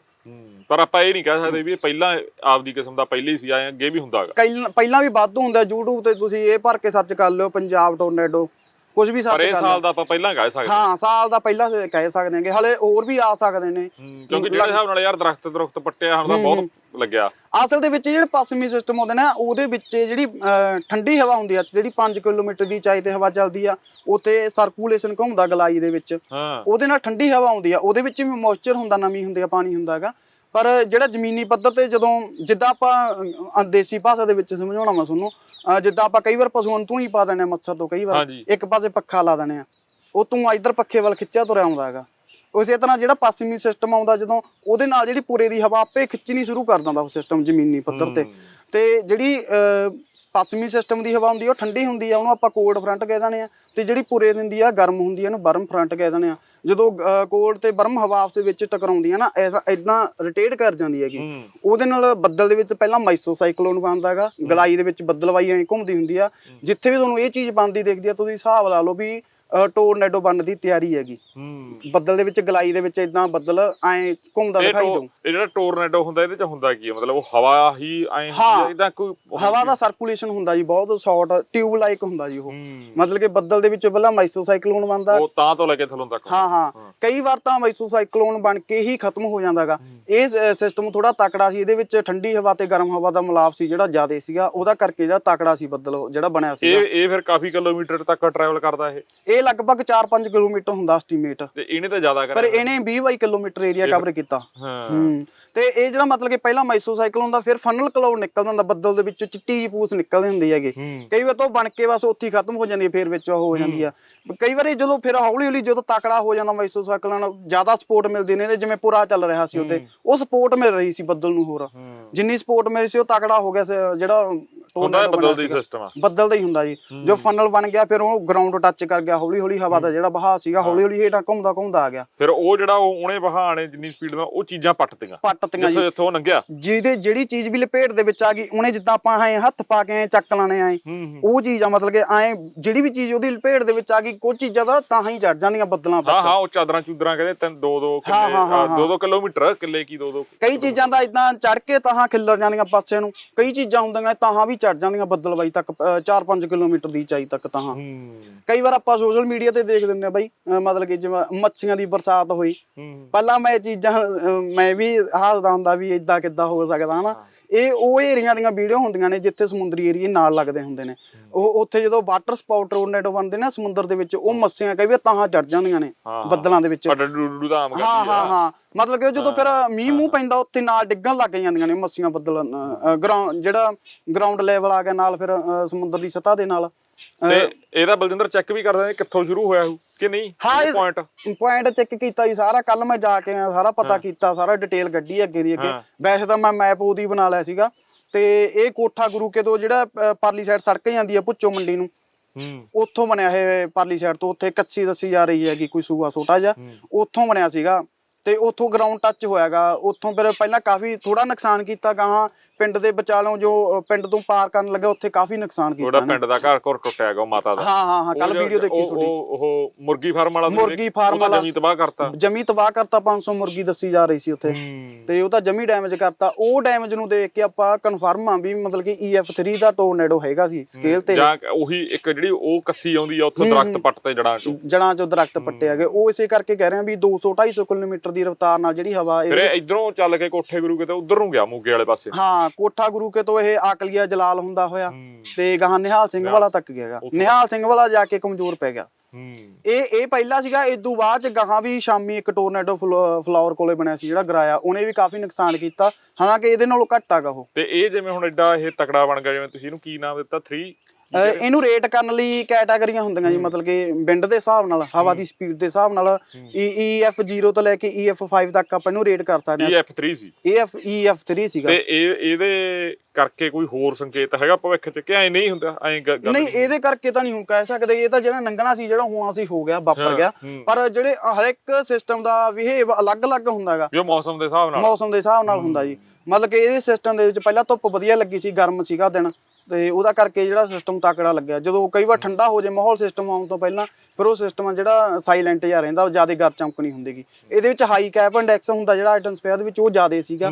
ਪਰ ਆਪਾਂ ਇਹ ਨਹੀਂ ਕਹਿ ਸਕਦੇ ਵੀ ਇਹ ਪਹਿਲਾਂ ਆਪਦੀ ਕਿਸਮ ਦਾ ਪਹਿਲੇ ਹੀ ਸੀ ਆਏ ਅੱਗੇ ਵੀ ਹੁੰਦਾਗਾ। ਕਈ ਪਹਿਲਾਂ ਵੀ ਵਾਧੂ ਹੁੰਦਾ YouTube ਤੇ ਤੁਸੀਂ ਇਹ ਭਰ ਕੇ ਸਰਚ ਕਰ ਲਿਓ, ਪੰਜਾਬ ਟੋਰਨੇਡੋ ਕੁਝ ਵੀ ਪਰ ਸਰਚ ਇਹ ਸਾਲ ਦਾ ਆਪਾਂ ਪਹਿਲਾਂ ਕਹਿ ਸਕਦੇ ਹਾਂ ਸਾਲ ਦਾ ਪਹਿਲਾਂ ਕਹਿ ਸਕਦੇ ਹਾਂਗੇ। ਹਲੇ ਹੋਰ ਵੀ ਆ ਸਕਦੇ ਨੇ। ਕਿਉਂਕਿ ਜਿਹੜੇ ਹਿਸਾਬ ਨਾਲ ਯਾਰ ਦਰਖਤ ਦਰਖਤ ਪੱਟਿਆ ਹੁਣ ਤਾਂ ਬਹੁਤ ਲੱਗਿਆ। ਅਸਲ ਦੇ ਵਿੱਚ ਜਿਹੜੇ ਪੱਛਮੀ ਸਿਸਟਮ ਹੁੰਦੇ ਨੇ ਉਹਦੇ ਵਿੱਚ ਜਿਹੜੀ ਠੰਡੀ ਹਵਾ ਹੁੰਦੀ ਆ ਜਿਹੜੀ 5 ਕਿਲੋਮੀਟਰ ਦੀ ਚਾਈ ਤੇ ਹਵਾ ਚੱਲਦੀ ਆ ਉੱਥੇ ਸਰਕੂਲੇਸ਼ਨ ਘੁੰਮਦਾ ਗਲਾਈ ਦੇ ਵਿੱਚ। ਹਾਂ। ਉਹਦੇ ਨਾਲ ਠੰਡੀ ਹਵਾ ਆਉਂਦੀ ਆ ਉਹਦੇ ਵਿੱਚ ਵੀ ਮੋਇਸਚਰ ਹੁੰਦਾ ਨਮੀ ਹੁੰਦੀ ਆ ਪਾਣੀ ਹੁੰਦਾ ਹੈਗਾ। ਪਰ ਜਿਹੜਾ ਜ਼ਮੀਨੀ ਪੱਧਰ ਤੇ ਜਦੋਂ ਜਿੱਦਾਂ ਆਪਾਂ ਦੇਸੀ ਭਾਸ਼ਾ ਦੇ ਵਿੱਚ ਸਮਝਾਉਣਾ ਮੈਂ ਤੁਹਾਨੂੰ ਜਿੱਦਾਂ ਆਪਾਂ ਕਈ ਵਾਰ ਪਸ਼ੂਆਂ ਨੂੰ ਤੂੰ ਹੀ ਪਾ ਦਿੰਦੇ ਆ ਮੱਛਰ ਤੋਂ ਕਈ ਵਾਰ ਹਾਂਜੀ। ਇੱਕ ਪਾਸੇ ਪੱਖਾ ਲਾ ਦਿੰਦੇ ਆ ਉਹ ਤੂੰ ਇਧਰ ਪੱਖੇ ਵੱਲ ਖਿੱਚਿਆ ਤੁਰਿਆ ਆਉਂਦਾ ਹੈਗਾ ਉਸੇ ਤਰ੍ਹਾਂ ਜਿਹੜਾ ਪੱਛਮੀ ਸਿਸਟਮ ਆਉਂਦਾ ਜਦੋਂ ਉਹਦੇ ਨਾਲ ਜਿਹੜੀ ਪੂਰੇ ਦੀ ਹਵਾ ਆਪੇ ਖਿੱਚਣੀ ਸ਼ੁਰੂ ਕਰ ਦਿੰਦਾ ਉਹ ਸਿਸਟਮ ਜ਼ਮੀਨੀ ਪੱਧਰ। ਤੇ ਤੇ ਜਿਹੜੀ ਅਹ, ਪੱਛਮੀ ਸਿਸਟਮ ਦੀ ਹਵਾ ਹੁੰਦੀ ਆ ਉਹ ਠੰਡੀ ਹੁੰਦੀ ਆ ਉਹਨੂੰ ਆਪਾਂ ਕੋਲਡ ਫਰੰਟ ਕਹਿ ਦਿੰਦੇ ਆ। ਤੇ ਜਿਹੜੀ ਪੁਰੇ ਦਿੰਦੀ ਆ ਗਰਮ ਹੁੰਦੀ ਆ ਉਹਨੂੰ ਬਰਮ ਫਰੰਟ ਕਹਿ ਦਿੰਦੇ ਆ। ਜਦੋਂ ਕੋਲਡ ਤੇ ਬਰਮ ਹਵਾ ਆਪਸ ਦੇ ਵਿੱਚ ਟਕਰਾਉਂਦੀਆਂ ਨਾ ਐਸਾ ਇਦਾਂ ਰੋਟੇਟ ਕਰ ਜਾਂਦੀ ਹੈਗੀ। ਉਹਦੇ ਨਾਲ ਬੱਦਲ ਦੇ ਵਿੱਚ ਪਹਿਲਾਂ ਮਾਈਸੋ ਸਾਈਕਲੋਨ ਬਣਦਾ ਹੈਗਾ ਗਲਾਈ ਦੇ ਵਿੱਚ ਬੱਦਲਵਾਈ ਐਂ ਘੁੰਮਦੀ ਹੁੰਦੀ ਆ। ਜਿੱਥੇ ਵੀ ਤੁਹਾਨੂੰ ਇਹ ਚੀਜ਼ ਬਣਦੀ ਦੇਖਦੀ ਆ ਤੁਸੀਂ ਹਿਸਾਬ ਲਾ ਲਓ ਵੀ ਟੋਰਨੇਡੋ ਬਣਨ ਦੀ ਤਿਆਰੀ ਹੈਗੀ। ਹੂੰ। ਬੱਦਲ ਦੇ ਵਿੱਚ ਗਲਾਈ ਦੇ ਵਿੱਚ ਇਦਾਂ ਬੱਦਲ ਐਂ ਘੁੰਮਦਾ ਦਿਖਾਈ ਦਊ ਇਹ ਜਿਹੜਾ ਟੋਰਨੇਡੋ ਹੁੰਦਾ ਇਹਦੇ ਚ ਹੁੰਦਾ ਕੀ ਹੈ ਮਤਲਬ ਉਹ ਹਵਾ ਹੀ ਐ। ਇਦਾਂ ਕੋਈ ਹਵਾ ਦਾ ਸਰਕੂਲੇਸ਼ਨ ਹੁੰਦਾ ਜੀ ਬਹੁਤ ਸ਼ਾਰਟ ਟਿਊਬ ਲਾਈਕ ਹੁੰਦਾ ਜੀ ਉਹ। ਮਤਲਬ ਕਿ ਬੱਦਲ ਦੇ ਵਿੱਚ ਪਹਿਲਾਂ ਮਾਈਸੋ ਸਾਈਕਲੋਨ ਬਣਦਾ। ਉਹ ਤਾਂ ਤੋਂ ਲੈ ਕੇ ਥਲੋਂ ਤੱਕ। ਹਾਂ ਹਾਂ। ਕਈ ਵਾਰ ਤਾਂ ਮਾਈਸੋ ਸਾਈਕਲੋਨ ਬਣ ਕੇ ਹੀ ਖਤਮ ਹੋ ਜਾਂਦਾਗਾ। ਇਹ ਸਿਸਟਮ ਥੋੜਾ ਤਕੜਾ ਸੀ ਇਹਦੇ ਵਿੱਚ ਠੰਡੀ ਹਵਾ ਤੇ ਗਰਮ ਹਵਾ ਦਾ ਮਿਲਾਪ ਸੀ ਜਿਹੜਾ ਜ਼ਿਆਦਾ ਸੀਗਾ ਉਹਦਾ ਕਰਕੇ ਜਿਹੜਾ ਤਕੜਾ ਸੀ ਬੱਦਲ ਜਿਹੜਾ ਬਣਿਆ ਸੀਗਾ। ਇਹ ਇਹ ਫਿਰ ਕਾਫੀ ਕਿਲੋਮੀਟਰ ਤੱਕ ਟਰੈਵਲ ਕਰਦਾ ਇਹ ਇਹ ਲਗਭਗ 4-5 ਕਿਲੋਮੀਟਰ ਹੁੰਦਾ ਐਸਟੀਮੇਟ ਤੇ ਇਹਨੇ ਤਾਂ ਜ਼ਿਆਦਾ ਪਰ ਕਰਿਆ। ਇਹਨੇ 20-22 ਕਿਲੋਮੀਟਰ ਏਰੀਆ ਕਵਰ ਕੀਤਾ। ਹਾਂ। ਹੂੰ। ਤੇ ਇਹ ਜਿਹੜਾ ਮਤਲਬ ਕਿ ਪਹਿਲਾਂ ਮਾਈਸੋ ਸਾਈਕਲੋਨ ਹੁੰਦਾ ਫਿਰ ਫਨਲ ਕਲਾਉਡ ਨਿਕਲਦਾ ਹੁੰਦਾ ਬੱਦਲ ਦੇ ਵਿੱਚੋਂ ਚਿੱਟੀ ਜਿਹੀ ਪੂਸ ਨਿਕਲਦੀ ਹੁੰਦੀ ਹੈਗੀ। ਹੂੰ। ਕਈ ਵਾਰ ਤਾਂ ਬਣ ਕੇ ਬਸ ਉੱਥੇ ਹੀ ਖਤਮ ਹੋ ਜਾਂਦੀ ਹੈ ਫਿਰ ਵਿੱਚ ਉਹ ਹੋ ਜਾਂਦੀ ਆ। ਕਈ ਵਾਰ ਜਦੋਂ ਫਿਰ ਹੌਲੀ ਹੌਲੀ ਜਦੋਂ ਤਕੜਾ ਹੋ ਜਾਂਦਾ ਮਾਈਸੋ ਸਾਈਕਲਾਂ ਨਾਲ ਜ਼ਿਆਦਾ ਸਪੋਰਟ ਮਿਲਦੀ ਨੇ ਜਿਵੇਂ ਪੂਰਾ ਚੱਲ ਰਿਹਾ ਸੀ ਉੱਤੇ ਉਹ ਸਪੋਰਟ ਮਿਲ ਰਹੀ ਸੀ ਬੱਦਲ ਨੂੰ ਹੋਰ। ਹੂੰ। ਜਿੰਨੀ ਸਪੋਰਟ ਮਿਲੀ ਸੀ ਉਹ ਤਕੜਾ ਹੋ ਗਿਆ ਜਿਹੜਾ ਹੁੰਦਾ ਹੈ ਬਦਲ ਦੀ ਸੀਗਾ। ਸਿਸਟਮ ਆ। ਬੱਦਲ ਦਾ ਹੀ ਹੁੰਦਾ ਜੀ। ਜੋ ਫਨਲ ਬਣ ਗਿਆ ਫਿਰ ਉਹ ਗਰਾਊਂਡ ਟੱਚ ਕਰ ਗਿਆ ਹੌਲੀ ਹੌਲੀ ਹਵਾ ਦਾ ਜਿਹੜਾ ਵਹਾਅ ਸੀਗਾ ਹੌਲੀ ਹੌਲੀ ਹੇਠਾਂ ਘੁੰਮਦਾ ਘੁੰਮਦਾ ਆ ਗਿਆ। ਫਿਰ ਉਹ ਜਿਹੜਾ ਉਹ ਉਹਨੇ ਵਹਾਣੇ ਜਿੰਨੀ ਸਪੀਡ ਨਾਲ ਉਹ ਚੀਜ਼ਾਂ ਪੱਟਤੀਆਂ। ਪੱਟਤੀਆਂ ਜੀ। ਜਿੱਥੋਂ ਜਿੱਥੋਂ ਲੰਘਿਆ ਜਿਹਦੇ ਜਿਹੜੀ ਚੀਜ਼ ਵੀ ਲਪੇਟ ਦੇ ਵਿੱਚ ਆ ਗਈ ਉਹਨੇ ਜਿੱਦਾਂ ਆਪਾਂ ਐ ਹੱਥ ਪਾ ਕੇ ਐਂ ਚੱਕ ਲਾਣੇ ਆਏ। ਹੂੰ ਹੂੰ। ਉਹ ਚੀਜ਼ ਆ ਮਤਲਬ ਕਿ ਐ ਜਿਹੜੀ ਵੀ ਚੀਜ਼ ਉਹਦੀ ਲਪੇਟ ਦੇ ਵਿੱਚ ਆ ਗਈ ਕੁਝ ਚੀਜ਼ਾਂ ਦਾ ਤਾਂ ਹੀ ਚੜ ਜਾਂਦੀਆਂ ਬੱਦਲਾਂ ਹਾਂ ਪਰ ਹਾਂ ਉਹ ਚਾਦਰਾਂ ਚੂਦਰਾਂ ਕਹਿੰਦੇ ਤਿੰਨ ਦੋ ਦੋ ਹਾਂ, ਕਿੱਲੇ ਹਾਂ, ਹਾਂ, ਆ, ਦੋ ਦੋ ਕਿਲੋਮੀਟਰ ਕਿੱਲੇ ਕੀ ਦੋ ਦੋ ਕਈ ਚੀਜ਼ਾਂ ਦਾ ਇਦਾਂ ਚੜ ਕੇ ਤਾਹਾਂ ਖਿੱਲਰ ਜਾਂਦੀਆਂ ਪਾਸੇ ਨੂੰ। ਕਈ ਚੀਜ਼ਾਂ ਹੁੰਦੀਆਂ ਤਾਹਾਂ ਵੀ ਚੜ ਜਾਂਦੀਆਂ ਬੱਦਲਵਾਈ ਤੱਕ 4-5 ਕਿਲੋਮੀਟਰ ਦੀ ਚਾਈ ਤੱਕ ਹੂੰ। ਕਈ ਵਾਰ ਆਪਾਂ ਸੋਸ਼ਲ ਮੀਡੀਆ ਤੇ ਦੇਖ ਦਿੰਦੇ ਆ ਬਾਈ ਮਤਲਬ ਕਿ ਜਿਵੇਂ ਮੱਛੀਆਂ ਦੀ ਬਰਸਾਤ ਹੋਈ। ਹੂੰ। ਪਹਿਲਾਂ ਮੈਂ ਚੀਜ਼ਾਂ ਮੈਂ ਵੀ ਹੱਸਦਾ ਹੁੰਦਾ ਵੀ ਇਦਾਂ ਕਿੱਦਾਂ ਹੋ ਸਕਦਾ ਹਨਾ? ਇਹ ਉਹ ਏਰੀਆ ਦੀਆਂ ਵੀਡੀਓ ਹੁੰਦੀਆਂ ਨੇ ਜਿੱਥੇ ਸਮੁੰਦਰੀ ਏਰੀਏ ਨਾਲ ਲੱਗਦੇ ਹੁੰਦੇ ਨੇ। ਉਹ ਉੱਥੇ ਜਦੋਂ ਵਾਟਰ ਸਪਾਊਟ ਟੋਰਨੇਡੋ ਬਣਦੇ ਨੇ ਸਮੁੰਦਰ ਦੇ ਵਿੱਚ ਉਹ ਮੱਛੀਆਂ ਕਈ ਵਾਰ ਤਾਹਾਂ ਚੜ ਜਾਂਦੀਆਂ ਨੇ। ਬੱਦਲਾਂ ਦੇ ਵਿੱਚ। ਹਾਂ ਹਾਂ ਹਾਂ। ਮਤਲਬ ਕਿ ਜਦੋਂ ਫਿਰ ਮੀਂਹ ਮੂੰਹ ਪੈਂਦਾ ਉੱਥੇ ਨਾਲ ਡਿੱਗਣ ਲੱਗ ਜਾਂਦੀਆਂ ਨੇ ਮੱਛੀਆਂ ਬੱਦਲ ਗਰਾਊਂਡ ਜਿਹੜਾ ਗਰਾਊਂਡ ਲੈਵਲ ਆ ਗਿਆ ਨਾਲ ਫਿਰ ਸਮੁੰਦਰ ਦੀ ਸਤ੍ਹਾ ਦੇ ਨਾਲ। ਤੇ ਇਹਦਾ ਬਲਜਿੰਦਰ ਚੈੱਕ ਵੀ ਕਰਦਾ ਕਿੱਥੋਂ ਸ਼ੁਰੂ ਹੋਇਆ ਹੋਊ ਕਿ ਨਹੀਂ? ਹਾਂ, ਪੁਆਇੰਟ ਪੁਆਇੰਟ ਚੈੱਕ ਕੀਤਾ ਜੀ ਸਾਰਾ ਕੱਲ ਮੈਂ ਜਾ ਕੇ ਆਇਆ ਸਾਰਾ ਪਤਾ ਕੀਤਾ ਸਾਰਾ ਡਿਟੇਲ ਗੱਡੀ ਅੱਗੇ ਦੀ ਅੱਗੇ। ਵੈਸੇ ਤਾਂ ਮੈਂ ਮੈਪ ਉਹਦੀ ਬਣਾ ਲਿਆ ਸੀਗਾ। ਤੇ ਇਹ ਕੋਠਾ ਗੁਰੂ ਕੇ ਤੋਂ ਜਿਹੜਾ ਪਰਲੀ ਸਾਈਡ ਸੜਕ ਜਾਂਦੀ ਆ ਪੁੱਚੋ ਮੰਡੀ ਨੂੰ। ਹੂੰ। ਉੱਥੋਂ ਬਣਿਆ ਇਹ ਪਰਲੀ ਸਾਈਡ ਤੋਂ ਉੱਥੇ ਕੱਚੀ ਦੱਸੀ ਜਾ ਰਹੀ ਹੈਗੀ ਕੋਈ ਸੂਆ ਛੋਟਾ ਜਿਹਾ। ਉੱਥੋਂ ਬਣਿਆ ਸੀਗਾ। ਤੇ ਉੱਥੋਂ ਗਰਾਊਂਡ ਟੱਚ ਹੋਇਆਗਾ। ਉੱਥੋਂ ਫਿਰ ਪਹਿਲਾਂ ਕਾਫੀ ਥੋੜਾ ਨੁਕਸਾਨ ਕੀਤਾ ਗਾਹਾਂ। ਪਿੰਡ ਦੇ ਵਿਚਾਲੋਂ ਜੋ ਪਿੰਡ ਤੋਂ ਪਾਰ ਕਰਨ ਲੱਗਾ ਉੱਥੇ ਕਾਫੀ ਨੁਕਸਾਨ ਕੀਤਾ ਨੇ। ਪਿੰਡ ਦਾ ਘਰ ਘਰ ਟੁੱਟਿਆ ਗਿਆ ਮਾਤਾ ਦਾ। ਹਾਂ ਹਾਂ ਹਾਂ ਕੱਲ ਵੀਡੀਓ ਦੇਖੀ ਤੁਹਾਡੀ। ਉਹ ਉਹ ਮੁਰਗੀ ਫਾਰਮ ਵਾਲਾ ਮੁਰਗੀ ਫਾਰਮ ਵਾਲਾ। ਜਮੀ ਤਬਾਹ ਕਰਤਾ। ਜਮੀ ਤਬਾਹ ਕਰਤਾ 500 ਮੁਰਗੀ ਦੱਸੀ ਜਾ ਰਹੀ ਸੀ ਉੱਥੇ। ਤੇ ਉਹ ਤਾਂ ਜਮੀ ਡੈਮੇਜ ਕਰਤਾ। ਉਹ ਡੈਮੇਜ ਨੂੰ ਦੇਖ ਕੇ ਆਪਾਂ ਕਨਫਰਮ ਆ ਵੀ ਮਤਲਬ ਕਿ EF3 ਦਾ ਟੋਰਨੇਡੋ ਹੈਗਾ ਸੀ ਸਕੇਲ ਤੇ। ਜਾਂ ਉਹੀ ਇੱਕ ਜਿਹੜੀ ਉਹ ਕੱਸੀ ਆਉਂਦੀ ਆ ਉੱਥੋਂ ਦਰਖਤ। ਪੱਟ ਤੇ ਜੜਾਂ ਚੋਂ। ਜੜਾਂ ਚੋਂ ਦਰਖਤ ਪੱਟੇ ਹੈਗੇ। ਉਹ ਇਸੇ ਕਰਕੇ ਕਹਿ ਰਹੇ ਆ ਵੀ 200 250 ਕਿਲੋਮੀਟਰ ਦੀ ਰਫ਼ਤਾਰ ਨਾਲ ਜਿਹੜੀ ਹਵਾ ਇਹ ਇਧਰੋਂ ਚੱਲ ਕੇ ਕੋਠੇ ਗੁਰੂ ਕਿਤੇ ਉਧਰ ਨੂੰ ਗਿਆ ਮੋਗੇ ਵਾਲੇ ਪਾਸੇ। ਹਾਂ ਕੋਠਾ ਗੁਰੂ ਕੇ ਤੋਂ ਇਹ ਆਕਲੀਆ ਜਲਾਲ ਹੁੰਦਾ ਹੋਇਆ। ਤੇ ਗਾਹਾਂ ਨਿਹਾਲ ਸਿੰਘ ਵਾਲਾ ਤੱਕ ਗਿਆਗਾ। ਨਿਹਾਲ ਸਿੰਘ ਵਾਲਾ ਜਾ ਕੇ ਕਮਜ਼ੋਰ ਪੈ ਗਿਆ। ਇਹ ਇਹ ਪਹਿਲਾ ਸੀਗਾ ਇਸ ਤੋਂ ਬਾਅਦ ਚ ਗਾਹਾਂ ਵੀ ਸ਼ਾਮੀ ਇੱਕ ਟੋਰਨੇਡੋ ਫਲੋ- ਫਲਾਵਰ ਕੋਲੇ ਬਣਿਆ ਸੀ ਜਿਹੜਾ ਗਰਾਇਆ ਉਹਨੇ ਵੀ ਕਾਫੀ ਨੁਕਸਾਨ ਕੀਤਾ। ਹਾਲਾਂਕਿ ਇਹਦੇ ਨਾਲੋਂ ਘੱਟ ਆਗਾ ਉਹ। ਤੇ ਇਹ ਜਿਵੇਂ ਹੁਣ ਐਡਾ ਇਹ ਤਕੜਾ ਬਣ ਗਿਆ ਜਿਵੇਂ ਤੁਸੀਂ ਇਹਨੂੰ ਕੀ ਨਾਮ ਦਿੱਤਾ? 3 ਅਹ ਇਹਨੂੰ ਰੇਟ ਕਰਨ ਲਈ ਕੈਟਾਗਰੀਆਂ ਹੁੰਦੀਆਂ ਜੀ ਮਤਲਬ ਕਿ ਵਿੰਡ ਦੇ ਹਿਸਾਬ ਨਾਲ ਹਵਾ ਦੀ ਸਪੀਡ ਦੇ ਹਿਸਾਬ ਨਾਲ EF 0 ਤੋਂ ਲੈ ਕੇ EF 5 ਤੱਕ ਆਪਾਂ ਇਹਨੂੰ ਰੇਟ ਕਰ ਸਕਦੇ ਹਾਂ। EF3 ਸੀ। EF EF 3 ਸੀਗਾ। ਤੇ ਇਹ ਇਹਦੇ ਕਰਕੇ ਕੋਈ ਹੋਰ ਸੰਕੇਤ ਹੈਗਾ ਭਵਿੱਖ ਚ ਕਿ ਐ ਨਹੀਂ ਹੁੰਦਾ ਐ ਗੱਲ ਨਹੀਂ ਇਹਦੇ ਕਰਕੇ ਤਾਂ ਨਹੀਂ ਹੁਣ ਕਹਿ ਸਕਦੇ ਇਹ ਤਾਂ ਜਿਹੜਾ ਲੰਘਣਾ ਸੀ ਜਿਹੜਾ ਹੋਣਾ ਸੀ ਹੋ ਗਿਆ ਵਾਪਰ ਗਿਆ। ਪਰ ਜਿਹੜੇ ਹਰ ਇੱਕ ਸਿਸਟਮ ਦਾ ਬਿਹੇਵ ਅਲੱਗ-ਅਲੱਗ ਹੁੰਦਾ ਹੈਗਾ। ਜੋ ਮੌਸਮ ਦੇ ਹਿਸਾਬ ਨਾਲ। ਮੌਸਮ ਦੇ ਹਿਸਾਬ ਨਾਲ ਹੁੰਦਾ ਜੀ। ਮਤਲਬ ਕਿ ਇਹਦੇ ਸਿਸਟਮ ਦੇ ਵਿੱਚ ਪਹਿਲਾਂ ਧੁੱਪ ਵਧੀਆ ਲੱਗੀ ਸੀ ਗਰਮ ਸੀਗਾ ਦਿਨ। ਤੇ ਉਹਦਾ ਕਰਕੇ ਜਿਹੜਾ ਸਿਸਟਮ ਤਕੜਾ ਲੱਗਿਆ। ਜਦੋਂ ਕਈ ਵਾਰ ਠੰਡਾ ਹੋ ਜੇ ਮਾਹੌਲ ਸਿਸਟਮ ਆਉਣ ਤੋਂ ਪਹਿਲਾਂ ਫਿਰ ਉਹ ਸਿਸਟਮ ਜਿਹੜਾ ਸਾਇਲੈਂਟ ਜਿਹਾ ਰਹਿੰਦਾ ਉਹ ਜ਼ਿਆਦਾ ਗਰ ਚਮਕ ਨਹੀਂ ਹੁੰਦੀਗੀ ਇਹਦੇ ਵਿੱਚ ਹਾਈ ਕੈਪ ਇੰਡੈਕਸ ਹੁੰਦਾ ਜਿਹੜਾ ਐਟਮੋਸਫੇਅਰ ਦੇ ਵਿੱਚ ਉਹ ਜ਼ਿਆਦਾ ਸੀਗਾ।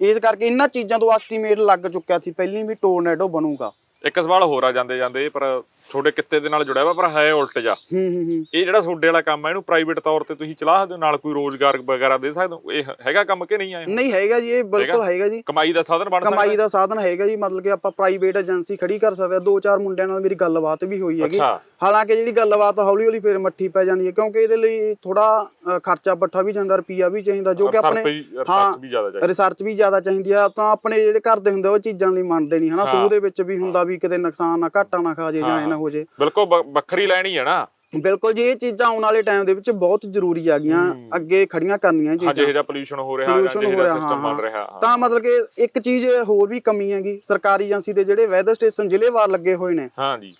ਇਸ ਕਰਕੇ ਇਹਨਾਂ ਚੀਜ਼ਾਂ ਤੋਂ ਐਸਟੀਮੇਟ ਲੱਗ ਚੁੱਕਿਆ ਸੀ ਪਹਿਲਾਂ ਵੀ ਟੋਰਨੇਡੋ ਬਣੂਗਾ। ਇੱਕ ਸਵਾਲ ਹੋਰ ਆ ਜਾਂਦੇ ਜਾਂਦੇ ਪਰ ਤੁਹਾਡੇ ਕਿੱਤੇ ਦੇ ਨਾਲ ਜੁੜਿਆ ਵਾ ਪਰ ਹੈ ਉਲਟ ਜਾ। ਹੂੰ ਹੂੰ ਹੂੰ। ਇਹ ਜਿਹੜਾ ਤੁਹਾਡੇ ਵਾਲਾ ਕੰਮ ਹੈ ਇਹਨੂੰ ਪ੍ਰਾਈਵੇਟ ਤੌਰ ਤੇ ਤੁਸੀਂ ਚਲਾ ਸਕਦੇ ਹੋ ਨਾਲ ਕੋਈ ਰੋਜ਼ਗਾਰ ਵਗੈਰਾ ਦੇ ਸਕਦੇ ਹੋ। ਇਹ ਹੈਗਾ ਕੰਮ ਕਿ ਨਹੀਂ ਆਇਆ ਨਹੀਂ ਹੈਗਾ ਜੀ ਇਹ ਬਿਲਕੁਲ ਹੈਗਾ? ਜੀ। ਕਮਾਈ ਦਾ ਸਾਧਨ ਬਣ ਸਕਦਾ? ਕਮਾਈ ਦਾ ਸਾਧਨ ਹੈਗਾ ਜੀ ਮਤਲਬ ਕਿ ਆਪਾਂ ਪ੍ਰਾਈਵੇਟ ਏਜੰਸੀ ਖੜੀ ਕਰ ਸਕਦੇ ਆ। ਦੋ ਚਾਰ ਮੁੰਡਿਆਂ ਨਾਲ ਮੇਰੀ ਗੱਲਬਾਤ ਵੀ ਹੋਈ ਹੈਗੀ। ਹਾਲਾਂਕਿ ਜਿਹੜੀ ਗੱਲਬਾਤ ਹੌਲੀ ਹੌਲੀ ਫੇਰ ਮੱਠੀ ਪੈ ਜਾਂਦੀ ਹੈ ਕਿਉਂਕਿ ਇਹਦੇ ਲਈ ਥੋੜਾ ਖਰਚਾ ਪੱਠਾ ਵੀ ਜਾਂਦਾ ਰੁਪਈਆ ਵੀ ਚਾਹੀਦਾ ਜੋ ਕਿ ਆਪਣੇ ਰਿਸਰਚ ਵੀ ਜ਼ਿਆਦਾ ਚਾਹੀਦੀ। ਰਿਸਰਚ ਵੀ ਜ਼ਿਆਦਾ ਚਾਹੀਦੀ ਆ। ਤਾਂ ਆਪਣੇ ਜਿਹੜੇ ਘਰ ਦੇ ਹੁੰਦੇ ਉਹ ਚੀਜ਼ਾਂ ਲਈ ਮੰਨਦੇ ਨਹੀਂ ਹਨਾ। ਸੂਹ ਦੇ ਵਿੱਚ ਵੀ ਹੁੰਦਾ ਵੀ ਕਿਤੇ ਨੁਕਸਾਨ ਨਾ ਘਾਟਾ ਨਾ ਖਾ ਜੇ ਜਾਂ ਹਾਂ। ਹੋ ਜੇ। ਬਿਲਕੁਲ ਵੱਖਰੀ ਲੈਣੀ ਹੈ ਨਾ। ਬਿਲਕੁਲ ਜੀ ਇਹ ਚੀਜ਼ਾਂ ਆਉਣ ਵਾਲੇ ਟਾਈਮ ਦੇ ਵਿੱਚ ਬਹੁਤ ਜ਼ਰੂਰੀ ਆ ਗਈਆਂ। ਹੂੰ। ਅੱਗੇ ਖੜੀਆਂ ਕਰਨੀਆਂ ਇਹ ਹਾਂ ਚੀਜ਼ਾਂ। ਜਿਹੜਾ ਪੋਲੂਸ਼ਨ ਹੋ ਰਿਹਾ Pollution ਹੋ ਜਿਹੜਾ ਰਿਹਾ, ਸਿਸਟਮ ਹਾਂ, ਬਣ ਰਿਹਾ ਹਾਂ। ਤਾਂ ਮਤਲਬ ਕਿ ਇੱਕ ਚੀਜ਼ ਹੋਰ ਵੀ ਕਮੀ ਹੈਗੀ ਸਰਕਾਰੀ ਏਜੰਸੀ ਦੇ ਜਿਹੜੇ ਵੈਦਰ ਸਟੇਸ਼ਨ ਜ਼ਿਲ੍ਹੇਵਾਰ ਲੱਗੇ ਹੋਏ ਨੇ। ਹਾਂ ਜੀ।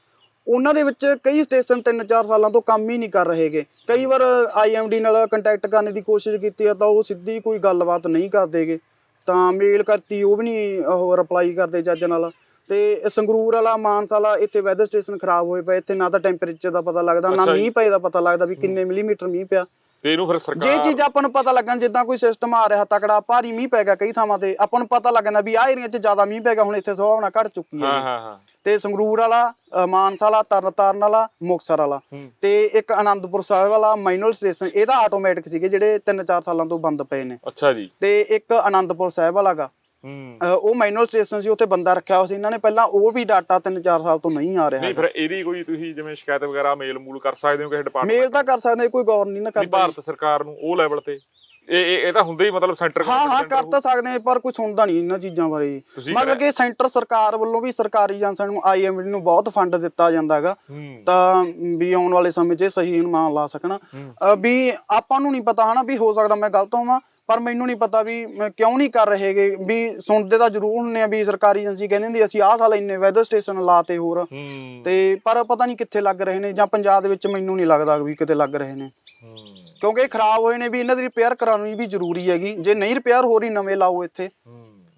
ਉਹਨਾਂ ਦੇ ਵਿੱਚ ਕਈ ਸਟੇਸ਼ਨ 3-4 ਸਾਲਾਂ ਤੋਂ ਕੰਮ ਹੀ ਨਹੀਂ ਕਰ ਰਹੇਗੇ। ਕਈ ਵਾਰ ਆਈਐਮਡੀ ਨਾਲ ਕੰਟੈਕਟ ਕਰਨ ਦੀ ਕੋਸ਼ਿਸ਼ ਕੀਤੀ ਆ ਤਾਂ ਉਹ ਸਿੱਧੀ ਕੋਈ ਗੱਲਬਾਤ ਨਹੀਂ ਕਰਦੇਗੇ। ਤਾਂ ਮੇਲ ਕਰਤੀ ਉਹ ਵੀ ਨਹੀਂ ਉਹ ਰਿਪਲਾਈ ਕਰਦੇ ਜੱਜ ਨਾਲ। ਤੇ ਸੰਗਰੂਰ ਵਾਲਾ ਮਾਨਸਾ ਵਾਲਾ ਇੱਥੇ ਵੈਦਰ ਸਟੇਸ਼ਨ ਖਰਾਬ ਹੋਏ ਪਏ ਇੱਥੇ ਨਾ ਤਾਂ ਟੈਂਪਰੇਚਰ ਦਾ ਪਤਾ ਲੱਗਦਾ ਨਾ ਜੀ। ਮੀਂਹ ਪਏ ਦਾ ਪਤਾ ਲੱਗਦਾ ਵੀ ਕਿੰਨੇ ਮਿਲੀਮੀਟਰ ਮੀਂਹ ਪਿਆ। ਤੇ ਇਹਨੂੰ ਫਿਰ ਜੇ ਸਰਕਾਰ ਚੀਜ਼ ਆਪਾਂ ਨੂੰ ਪਤਾ ਲੱਗਣ ਜਿੱਦਾਂ ਕੋਈ ਸਿਸਟਮ ਆ ਰਿਹਾ ਤਕੜਾ ਭਾਰੀ ਮੀਂਹ ਪੈ ਗਿਆ ਕਈ ਥਾਵਾਂ ਤੇ ਆਪਾਂ ਨੂੰ ਪਤਾ ਲੱਗ ਜਾਂਦਾ ਵੀ ਆਹ ਏਰੀਆ 'ਚ ਜ਼ਿਆਦਾ ਮੀਂਹ ਪੈ ਗਿਆ ਹੁਣ ਇੱਥੇ ਸੰਭਾਵਨਾ ਘਟ ਚੁੱਕੀ ਹਾਂ ਹੈ ਹਾਂ ਹਾਂ। ਤੇ ਸੰਗਰੂਰ ਵਾਲਾ ਮਾਨਸਾ ਵਾਲਾ ਤਰਨਤਾਰਨ ਵਾਲਾ ਮੁਕਤਸਰ ਵਾਲਾ। ਤੇ ਇੱਕ ਆਨੰਦਪੁਰ ਸਾਹਿਬ ਵਾਲਾ ਮਾਈਨਲ ਸਟੇਸ਼ਨ ਇਹਦਾ ਆਟੋਮੈਟਿਕ ਸੀਗੇ ਜਿਹੜੇ 3-4 ਸਾਲਾਂ ਤੋਂ ਬੰਦ ਪਏ ਨੇ। ਅੱਛਾ ਜੀ। ਤੇ ਇੱਕ ਆਨੰਦਪੁਰ ਸਾਹਿਬ ਵਾਲਾ ਗਾ ਹੂੰ ਅ, ਉਹ ਮਾਈਨਲ ਸਟੇਸ਼ਨ ਸੀ ਉੱਥੇ ਬੰਦਾ ਰੱਖਿਆ ਹੋਇਆ ਸੀ। ਇਹਨਾਂ ਨੇ ਪਹਿਲਾਂ ਉਹ ਵੀ ਡਾਟਾ 3-4 ਸਾਲ ਤੋਂ ਨਹੀਂ ਆ ਰਿਹਾ ਨਹੀਂ ਫਿਰ ਇਹਦੀ ਕੋਈ ਤੁਸੀਂ ਜਿਵੇਂ ਸ਼ਿਕਾਇਤ ਵਗੈਰਾ ਮੇਲ ਮੂਲ ਕਰ ਸਕਦੇ ਹੋ ਕਿਸੇ ਡਿਪਾਰਟਮੈਂਟ ਮੇਲ ਤਾਂ ਕਰ ਸਕਦੇ ਕੋਈ ਗੌਰ ਨਹੀਂ ਨਾ ਕਰਦਾ ਭਾਰਤ ਸਰਕਾਰ ਨੂੰ ਉਹ ਲੈਵਲ ਤੇ। ਇਹ ਇਹ ਤਾਂ ਹੁੰਦਾ ਹੀ ਮਤਲਬ ਸੈਂਟਰ ਹਾਂ ਹਾਂ ਕਰ ਤਾਂ ਸਕਦੇ ਪਰ ਕੋਈ ਸੁਣਦਾ ਨਹੀਂ ਇਹਨਾਂ ਚੀਜ਼ਾਂ ਬਾਰੇ। ਮਤਲਬ ਕਿ ਸੈਂਟਰ ਸਰਕਾਰ ਵੱਲੋਂ ਵੀ ਸਰਕਾਰੀ ਏਜੰਸੀਆਂ ਨੂੰ ਆਈਐਮਡੀ ਨੂੰ ਬਹੁਤ ਫੰਡ ਦਿੱਤਾ ਜਾਂਦਾ ਹੈਗਾ। ਤਾਂ ਵੀ ਆਉਣ ਵਾਲੇ ਸਮੇਂ 'ਚ ਇਹ ਸਹੀ ਅਨੁਮਾਨ ਲਾ ਸਕਣ। ਵੀ ਆਪਾਂ ਨੂੰ ਨਹੀਂ ਪਤਾ ਹਨਾ ਵੀ ਹੋ ਸਕਦਾ ਮੈਂ ਗਲਤ ਹੋਵਾਂ। ਪਰ ਮੈਨੂੰ ਨਹੀਂ ਪਤਾ ਵੀ ਕਿਉਂ ਨਹੀਂ ਕਰ ਰਹੇਗੇ ਵੀ ਸੁਣਦੇ ਤਾਂ ਜ਼ਰੂਰ ਹੁੰਨੇ ਆ ਵੀ ਸਰਕਾਰੀ ਏਜੰਸੀ ਕਹਿੰਦੀ ਹੁੰਦੀ ਅਸੀਂ ਆਹ ਸਾਲ ਇੰਨੇ ਵੈਦਰ ਸਟੇਸ਼ਨ ਲਾਤੇ ਹੋਰ। ਤੇ ਪਰ ਪਤਾ ਨਹੀਂ ਕਿੱਥੇ ਲੱਗ ਰਹੇ ਨੇ ਜਾਂ ਪੰਜਾਬ ਦੇ ਵਿੱਚ ਮੈਨੂੰ ਨਹੀਂ ਲੱਗਦਾ ਵੀ ਕਿਤੇ ਲੱਗ ਰਹੇ ਨੇ। ਕਿਉਂਕਿ ਇਹ ਖਰਾਬ ਹੋਏ ਨੇ ਵੀ ਇਹਨਾਂ ਦੀ ਰਿਪੇਅਰ ਕਰਾਉਣੀ ਵੀ ਜ਼ਰੂਰੀ ਹੈਗੀ। ਜੇ ਨਹੀਂ ਰਿਪੇਅਰ ਹੋ ਰਹੀ ਨਵੇਂ ਲਾਓ ਇੱਥੇ।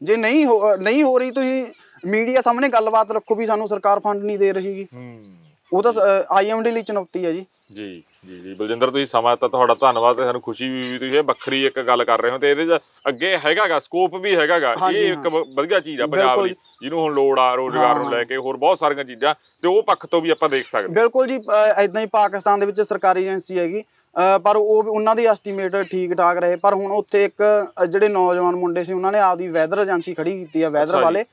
ਜੇ ਨਹੀਂ ਨਹੀਂ ਹੋ ਰਹੀ ਤੁਸੀਂ ਮੀਡੀਆ ਸਾਹਮਣੇ ਗੱਲਬਾਤ ਰੱਖੋ ਵੀ ਸਾਨੂੰ ਸਰਕਾਰ ਫੰਡ ਨਹੀਂ ਦੇ ਰਹੀਗੀ ਉਹ ਤਾਂ ਆਈਐਮਡੀ ਲਈ ਚੁਣੌਤੀ ਹੈ ਜੀ। ਜੀ। ਜੀ ਜੀ। ਬਲਜਿੰਦਰ ਤੁਸੀਂ ਸਮਾਂ ਤਾਂ ਤੁਹਾਡਾ ਧੰਨਵਾਦ ਤੇ ਸਾਨੂੰ ਖੁਸ਼ੀ ਵੀ ਤੁਸੀਂ ਇਹ ਵੱਖਰੀ ਇੱਕ ਗੱਲ ਕਰ ਰਹੇ ਹੋ ਤੇ ਇਹਦੇ 'ਚ ਅੱਗੇ ਹੈਗਾਗਾ ਸਕੋਪ ਵੀ ਹੈਗਾਗਾ। ਇਹ ਇੱਕ ਵਧੀਆ ਚੀਜ਼ ਆ ਪੰਜਾਬ। ਲਈ ਜਿਹਨੂੰ ਹੁਣ ਲੋੜ ਆ ਰੋਜ਼ਗਾਰ ਨੂੰ। ਲੈ ਕੇ ਹੋਰ ਬਹੁਤ ਸਾਰੀਆਂ ਚੀਜ਼ਾਂ ਤੇ ਉਹ ਪੱਖ ਤੋਂ ਵੀ ਆਪਾਂ ਦੇਖ ਸਕਦੇ ਬਿਲਕੁਲ ਜੀ ਐਦਾਂ ਹੀ ਪਾਕਿਸਤਾਨ ਦੇ ਵਿੱਚ ਸਰਕਾਰੀ ਏਜੰਸੀ ਹੈਗੀ। ਪਰ ਉਹ ਉਹਨਾਂ ਦੀ ਐਸਟੀਮੇਟ ਠੀਕ ਠਾਕ ਰਹੇ। ਪਰ ਹੁਣ ਉੱਥੇ ਇੱਕ ਜਿਹੜੇ ਨੌਜਵਾਨ ਮੁੰਡੇ ਸੀ ਉਹਨਾਂ ਨੇ ਆਪਦੀ ਵੈਦਰ ਏਜੰਸੀ ਖੜੀ ਕੀਤੀ ਆ ਵੈਦਰ ਵਾਲੇ।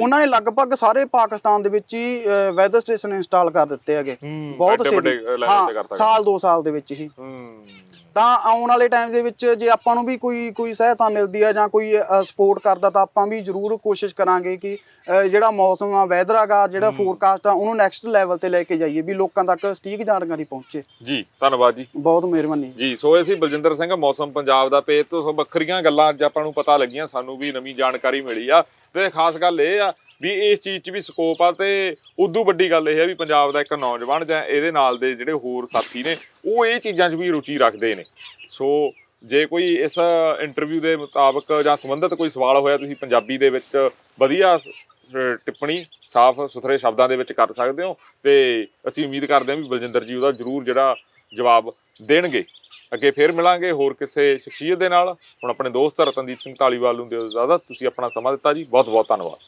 ਉਹਨਾਂ ਨੇ ਲਗਭਗ ਸਾਰੇ ਪਾਕਿਸਤਾਨ ਦੇ ਵਿੱਚ ਹੀ ਵੈਦਰ ਸਟੇਸ਼ਨ ਇੰਸਟਾਲ ਕਰ ਦਿੱਤੇ ਹੈਗੇ। ਬਹੁਤ ਐਡੇ ਵੱਡੇ ਸੇਵੀ- level ਹਾਂ ਤੇ ਕਰਤਾ ਸਾਲ 2 ਸਾਲ ਦੇ ਵਿੱਚ ਹੂੰ। ਤਾਂ ਆਉਣ ਵਾਲੇ ਟਾਈਮ ਦੇ ਵਿੱਚ ਜੇ ਆਪਾਂ ਨੂੰ ਵੀ ਕੋਈ ਕੋਈ ਸਹਾਇਤਾ ਮਿਲਦੀ ਹੈ ਜਾਂ ਕੋਈ ਸਪੋਰਟ ਕਰਦਾ ਤਾਂ ਆਪਾਂ ਵੀ ਜ਼ਰੂਰ ਕੋਸ਼ਿਸ਼ ਕਰਾਂਗੇ ਕਿ ਜਿਹੜਾ ਮੌਸਮ ਆ ਵੈਦਰ ਹੈਗਾ ਜਿਹੜਾ ਫੋਰਕਾਸਟ ਆ ਉਹਨੂੰ ਨੈਕਸਟ ਲੈਵਲ ਤੇ ਲੈ ਕੇ ਜਾਈਏ ਵੀ ਲੋਕਾਂ ਤੱਕ ਸਟੀਕ ਜਾਣਕਾਰੀ ਪਹੁੰਚੇ। ਜੀ ਧੰਨਵਾਦ ਜੀ। ਬਹੁਤ ਮਿਹਰਬਾਨੀ। ਜੀ ਸੋ ਇਹ ਸੀ ਬਲਜਿੰਦਰ ਸਿੰਘ ਮੌਸਮ ਪੰਜਾਬ ਦਾ ਪੇਜ ਤੋਂ ਵੱਖਰੀਆਂ ਗੱਲਾਂ ਅੱਜ ਆਪਾਂ ਨੂੰ ਪਤਾ ਲੱਗੀਆਂ ਸਾਨੂੰ ਵੀ ਨਵੀਂ ਜਾਣਕਾਰੀ ਮਿਲੀ ਆ। ਤੇ ਖਾਸ ਗੱਲ ਇਹ ਆ ਵੀ ਇਸ ਚੀਜ਼ 'ਚ ਵੀ ਸਕੋਪ ਆ ਤੇ ਉਦੋਂ ਵੱਡੀ ਗੱਲ ਇਹ ਹੈ ਵੀ ਪੰਜਾਬ ਦਾ ਇੱਕ ਨੌਜਵਾਨ ਜਾਂ ਇਹਦੇ ਨਾਲ ਦੇ ਜਿਹੜੇ ਹੋਰ ਸਾਥੀ ਨੇ, ਉਹ ਇਹ ਚੀਜ਼ਾਂ 'ਚ ਵੀ ਰੁਚੀ ਰੱਖਦੇ ਨੇ। ਸੋ ਜੇ ਕੋਈ ਇਸ ਇੰਟਰਵਿਊ ਦੇ ਮੁਤਾਬਕ ਜਾਂ ਸੰਬੰਧਿਤ ਕੋਈ ਸਵਾਲ ਹੋਇਆ, ਤੁਸੀਂ ਪੰਜਾਬੀ ਦੇ ਵਿੱਚ ਵਧੀਆ ਟਿੱਪਣੀ ਸਾਫ਼ ਸੁਥਰੇ ਸ਼ਬਦਾਂ ਦੇ ਵਿੱਚ ਕਰ ਸਕਦੇ ਹੋ ਤੇ ਅਸੀਂ ਉਮੀਦ ਕਰਦੇ ਹਾਂ ਵੀ ਬਲਜਿੰਦਰ ਜੀ ਉਹਦਾ ਜ਼ਰੂਰ ਜਿਹੜਾ ਜਵਾਬ ਦੇਣਗੇ। ਅੱਗੇ ਫੇਰ ਮਿਲਾਂਗੇ ਹੋਰ ਕਿਸੇ ਸ਼ਖਸੀਅਤ ਦੇ ਨਾਲ। ਹੁਣ ਆਪਣੇ ਦੋਸਤ ਰਤਨਦੀਪ ਸਿੰਘ ਢਾਲੀਵਾਲ ਨੂੰ ਦਿਓ ਜ਼ਿਆਦਾ ਤੁਸੀਂ ਆਪਣਾ ਸਮਾਂ ਦਿੱਤਾ ਜੀ। ਬਹੁਤ ਬਹੁਤ ਧੰਨਵਾਦ।